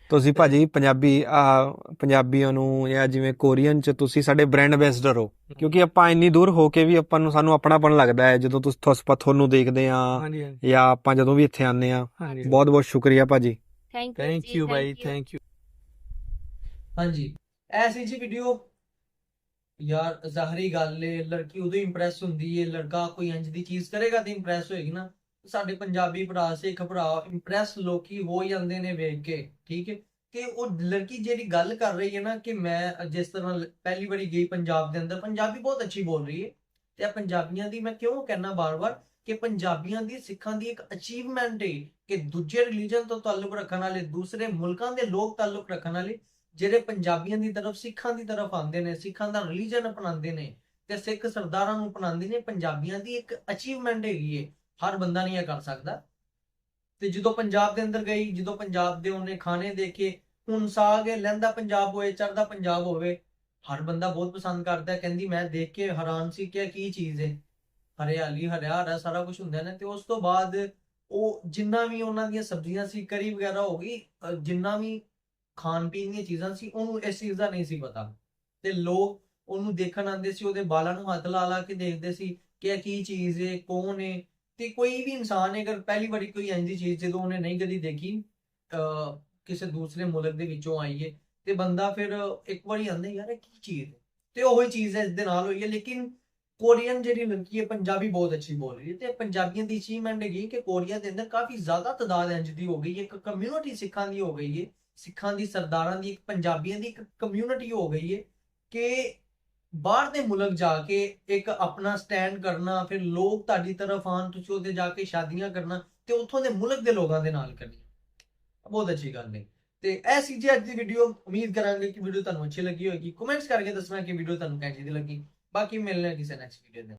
ਤੁਸੀਂ ਭਾਜੀ ਪੰਜਾਬੀ ਆ ਪੰਜਾਬੀਆਂ ਨੂੰ ਜਾਂ ਜਿਵੇਂ ਕੋਰੀਅਨ ਚ ਤੁਸੀਂ ਸਾਡੇ ਬ੍ਰਾਂਡ ਐਂਬੈਸਡਰ ਹੋ। ਕਿਉਂਕਿ ਆਪਾਂ ਇੰਨੀ ਦੂਰ ਹੋ ਕੇ ਵੀ ਆਪਾਂ ਨੂੰ ਸਾਨੂੰ ਆਪਣਾਪਣ ਲੱਗਦਾ ਹੈ। ਜਦੋਂ ਤੁਸੀਂ ਆਪਾਂ ਤੁਹਾਨੂੰ ਦੇਖਦੇ ਆ ਜਾਂ ਆਪਾਂ ਜਦੋਂ ਵੀ ਇੱਥੇ ਆਨੇ ਆ ਬਹੁਤ ਬਹੁਤ ਸ਼ੁਕਰੀਆ ਭਾਜੀ। Thank you thank you bye thank you ਹਾਂਜੀ ਐਸੀ ਜੀ ਵੀਡੀਓ ਯਾਰ ਜ਼ਾਹਰੀ ਗੱਲ ਏ ਲੜਕੀ ਉਦੋਂ ਇੰਪ੍ਰੈਸ ਹੁੰਦੀ ਏ। ਲੜਕਾ ਕੋਈ ਇੰਜ ਦੀ ਚੀਜ਼ ਕਰੇਗਾ ਤੇ ਇੰਪ੍ਰੈਸ ਹੋਏਗੀ ਨਾ। ਸਾਡੇ ਪੰਜਾਬੀ ਭਰਾ, ਸਿੱਖ ਭਰਾ ਇੰਪ੍ਰੈਸ ਲੋਕੀ ਹੋ ਜਾਂਦੇ ਨੇ ਵੇਖ ਕੇ, ਠੀਕ ਹੈ? ਕਿ ਉਹ ਲੜਕੀ ਜਿਹੜੀ ਗੱਲ ਕਰ ਰਹੀ ਹੈ ਨਾ ਕਿ ਮੈਂ ਜਿਸ ਤਰ੍ਹਾਂ ਪਹਿਲੀ ਵਾਰੀ ਗਈ ਪੰਜਾਬ ਦੇ ਅੰਦਰ, ਪੰਜਾਬੀ ਬਹੁਤ ਅੱਛੀ ਬੋਲ ਰਹੀ ਹੈ ਤੇ ਇਹ ਪੰਜਾਬੀਆਂ ਦੀ ਮੈਂ ਕਿਉਂ ਕਹਿਣਾ ਬਾਰ-ਬਾਰ ਕਿ ਪੰਜਾਬੀਆਂ ਦੀ, ਸਿੱਖਾਂ ਦੀ ਇੱਕ ਅਚੀਵਮੈਂਟ ਹੈ ਕਿ ਦੂਜੇ ਰਿਲੀਜਨ ਤੋਂ ਤਾਲੁਕ ਰੱਖਣ ਵਾਲੇ, ਦੂਸਰੇ ਮੁਲਕਾਂ ਦੇ ਲੋਕ ਤਾਲੁਕ ਰੱਖਣ ਵਾਲੇ, ਜਿਹੜੇ ਪੰਜਾਬੀਆਂ ਦੀ ਤਰਫ, ਸਿੱਖਾਂ ਦੀ ਤਰਫ ਆਉਂਦੇ ਨੇ, ਸਿੱਖਾਂ ਦਾ ਰਿਲੀਜਨ ਅਪਣਾਉਂਦੇ ਨੇ ਤੇ ਸਿੱਖ ਸਰਦਾਰਾਂ ਨੂੰ ਅਪਣਾਉਂਦੇ ਨੇ, ਪੰਜਾਬੀਆਂ ਦੀ ਇੱਕ ਅਚੀਵਮੈਂਟ ਹੈਗੀ ਏ। ਹਰ ਬੰਦਾ ਨਹੀਂ ਇਹ ਕਰ ਸਕਦਾ। ਤੇ ਜਦੋਂ ਪੰਜਾਬ ਦੇ ਅੰਦਰ ਗਈ, ਜਦੋਂ ਪੰਜਾਬ ਦੇ ਉਹਨੇ ਖਾਣੇ ਦੇਖੇ, ਹੁਣ ਸਾਗ ਲਹਿੰਦਾ ਪੰਜਾਬ ਹੋਏ ਚੜਦਾ ਪੰਜਾਬ ਹੋਵੇ, ਹਰ ਬੰਦਾ ਬਹੁਤ ਪਸੰਦ ਕਰਦਾ ਕਹਿੰਦੀ ਮੈਂ ਦੇਖ ਕੇ ਹੈਰਾਨ ਸੀ ਕਿ ਕੀ ਚੀਜ਼ ਹੈ। ਹਰਿਆਲੀ ਹਰਿਆ ਸਾਰਾ ਕੁਝ ਹੁੰਦਾ ਨੇ। ਤੇ ਉਸ ਤੋਂ ਬਾਅਦ ਉਹ ਜਿੰਨਾ ਵੀ ਉਹਨਾਂ ਦੀਆਂ ਸਬਜ਼ੀਆਂ ਸੀ, ਕਰੀ ਵਗੈਰਾ ਹੋ ਗਈ ਜਿੰਨਾ ਵੀ ਖਾਣ ਪੀਣ ਦੀਆਂ ਚੀਜ਼ਾਂ ਸੀ, ਉਹਨੂੰ ਇਸ ਚੀਜ਼ ਦਾ ਨਹੀਂ ਸੀ ਪਤਾ। ਤੇ ਲੋਕ ਉਹਨੂੰ ਦੇਖਣ ਆਉਂਦੇ ਸੀ, ਉਹਦੇ ਬਾਲਾਂ ਨੂੰ ਹੱਥ ਲਾ ਲਾ ਕੇ ਦੇਖਦੇ ਸੀ ਕਿ ਇਹ ਕੀ ਚੀਜ਼ ਹੈ, ਕੌਣ ਹੈ। ਤੇ ਕੋਈ ਵੀ ਇਨਸਾਨ ਅਗਰ ਪਹਿਲੀ ਵਾਰੀ ਕੋਈ ਇੰਝ ਦੀ ਚੀਜ਼ ਜਦੋਂ ਉਹਨੇ ਨਹੀਂ ਕਦੀ ਦੇਖੀ ਕਿਸੇ ਦੂਸਰੇ ਮੁਲਕ ਦੇ ਵਿੱਚੋਂ ਆਈ ਹੈ ਤੇ ਬੰਦਾ ਫਿਰ ਇੱਕ ਵਾਰੀ ਆਂਦਾ ਯਾਰ ਇਹ ਕੀ ਚੀਜ਼ ਹੈ? ਤੇ ਉਹੀ ਚੀਜ਼ ਹੈ, ਇਸ ਦੇ ਨਾਲ ਹੋਈ ਹੈ, ਲੇਕਿਨ ਕੋਰੀਅਨ ਜਿਹੜੀ ਲੜਕੀ ਹੈ, ਪੰਜਾਬੀ ਬਹੁਤ ਅੱਛੀ ਬੋਲ ਰਹੀ ਹੈ ਤੇ ਪੰਜਾਬੀਆਂ ਦੀ ਅਚੀਵਮੈਂਟ ਹੈਗੀ ਕਿ ਕੋਰੀਆ ਦੇ ਅੰਦਰ ਕਾਫੀ ਜ਼ਿਆਦਾ ਤਦਾਦ ਇੰਜ ਦੀ ਹੋ ਗਈ ਹੈ, ਇੱਕ ਕਮਿਊਨਿਟੀ ਸਿੱਖਾਂ ਦੀ ਹੋ ਗਈ ਹੈ, ਸਿੱਖਾਂ ਦੀ, ਸਰਦਾਰਾਂ ਦੀ, ਇੱਕ ਪੰਜਾਬੀਆਂ ਦੀ ਇੱਕ ਕਮਿਊਨਿਟੀ ਹੋ ਗਈ ਹੈ ਕਿ ਬਾਹਰ ਦੇ ਮੁਲਕ ਜਾ ਕੇ ਇੱਕ ਆਪਣਾ ਸਟੈਂਡ ਕਰਨਾ, ਫਿਰ ਲੋਕ ਤੁਹਾਡੀ ਤਰਫ ਆਣ ਤੁਸੀਂ ਉਹਦੇ ਜਾ ਕੇ ਸ਼ਾਦੀਆਂ ਕਰਨਾ ਤੇ ਉੱਥੋਂ ਦੇ ਮੁਲਕ ਦੇ ਲੋਕਾਂ ਦੇ ਨਾਲ ਕਰਨੀ। ਬਹੁਤ ਅੱਛੀ ਗੱਲ ਹੈ। ਤੇ ਇਹ ਸੀ ਜੀ ਅੱਜ ਦੀ ਵੀਡੀਓ ਉਮੀਦ ਕਰਾਂਗੇ ਕਿ ਵੀਡੀਓ ਤੁਹਾਨੂੰ ਅੱਛੀ ਲੱਗੀ ਹੋਵੇਗੀ ਕਮੈਂਟਸ ਕਰਕੇ ਦੱਸਣਾ ਕਿ ਵੀਡੀਓ ਤੁਹਾਨੂੰ ਕਿਹੋ ਜਿਹੀ ਲੱਗੀ। ਬਾਕੀ ਮਿਲਣਾ ਕਿਸੇ ਨੈਕਸਟ ਵੀਡੀਓ ਦੇ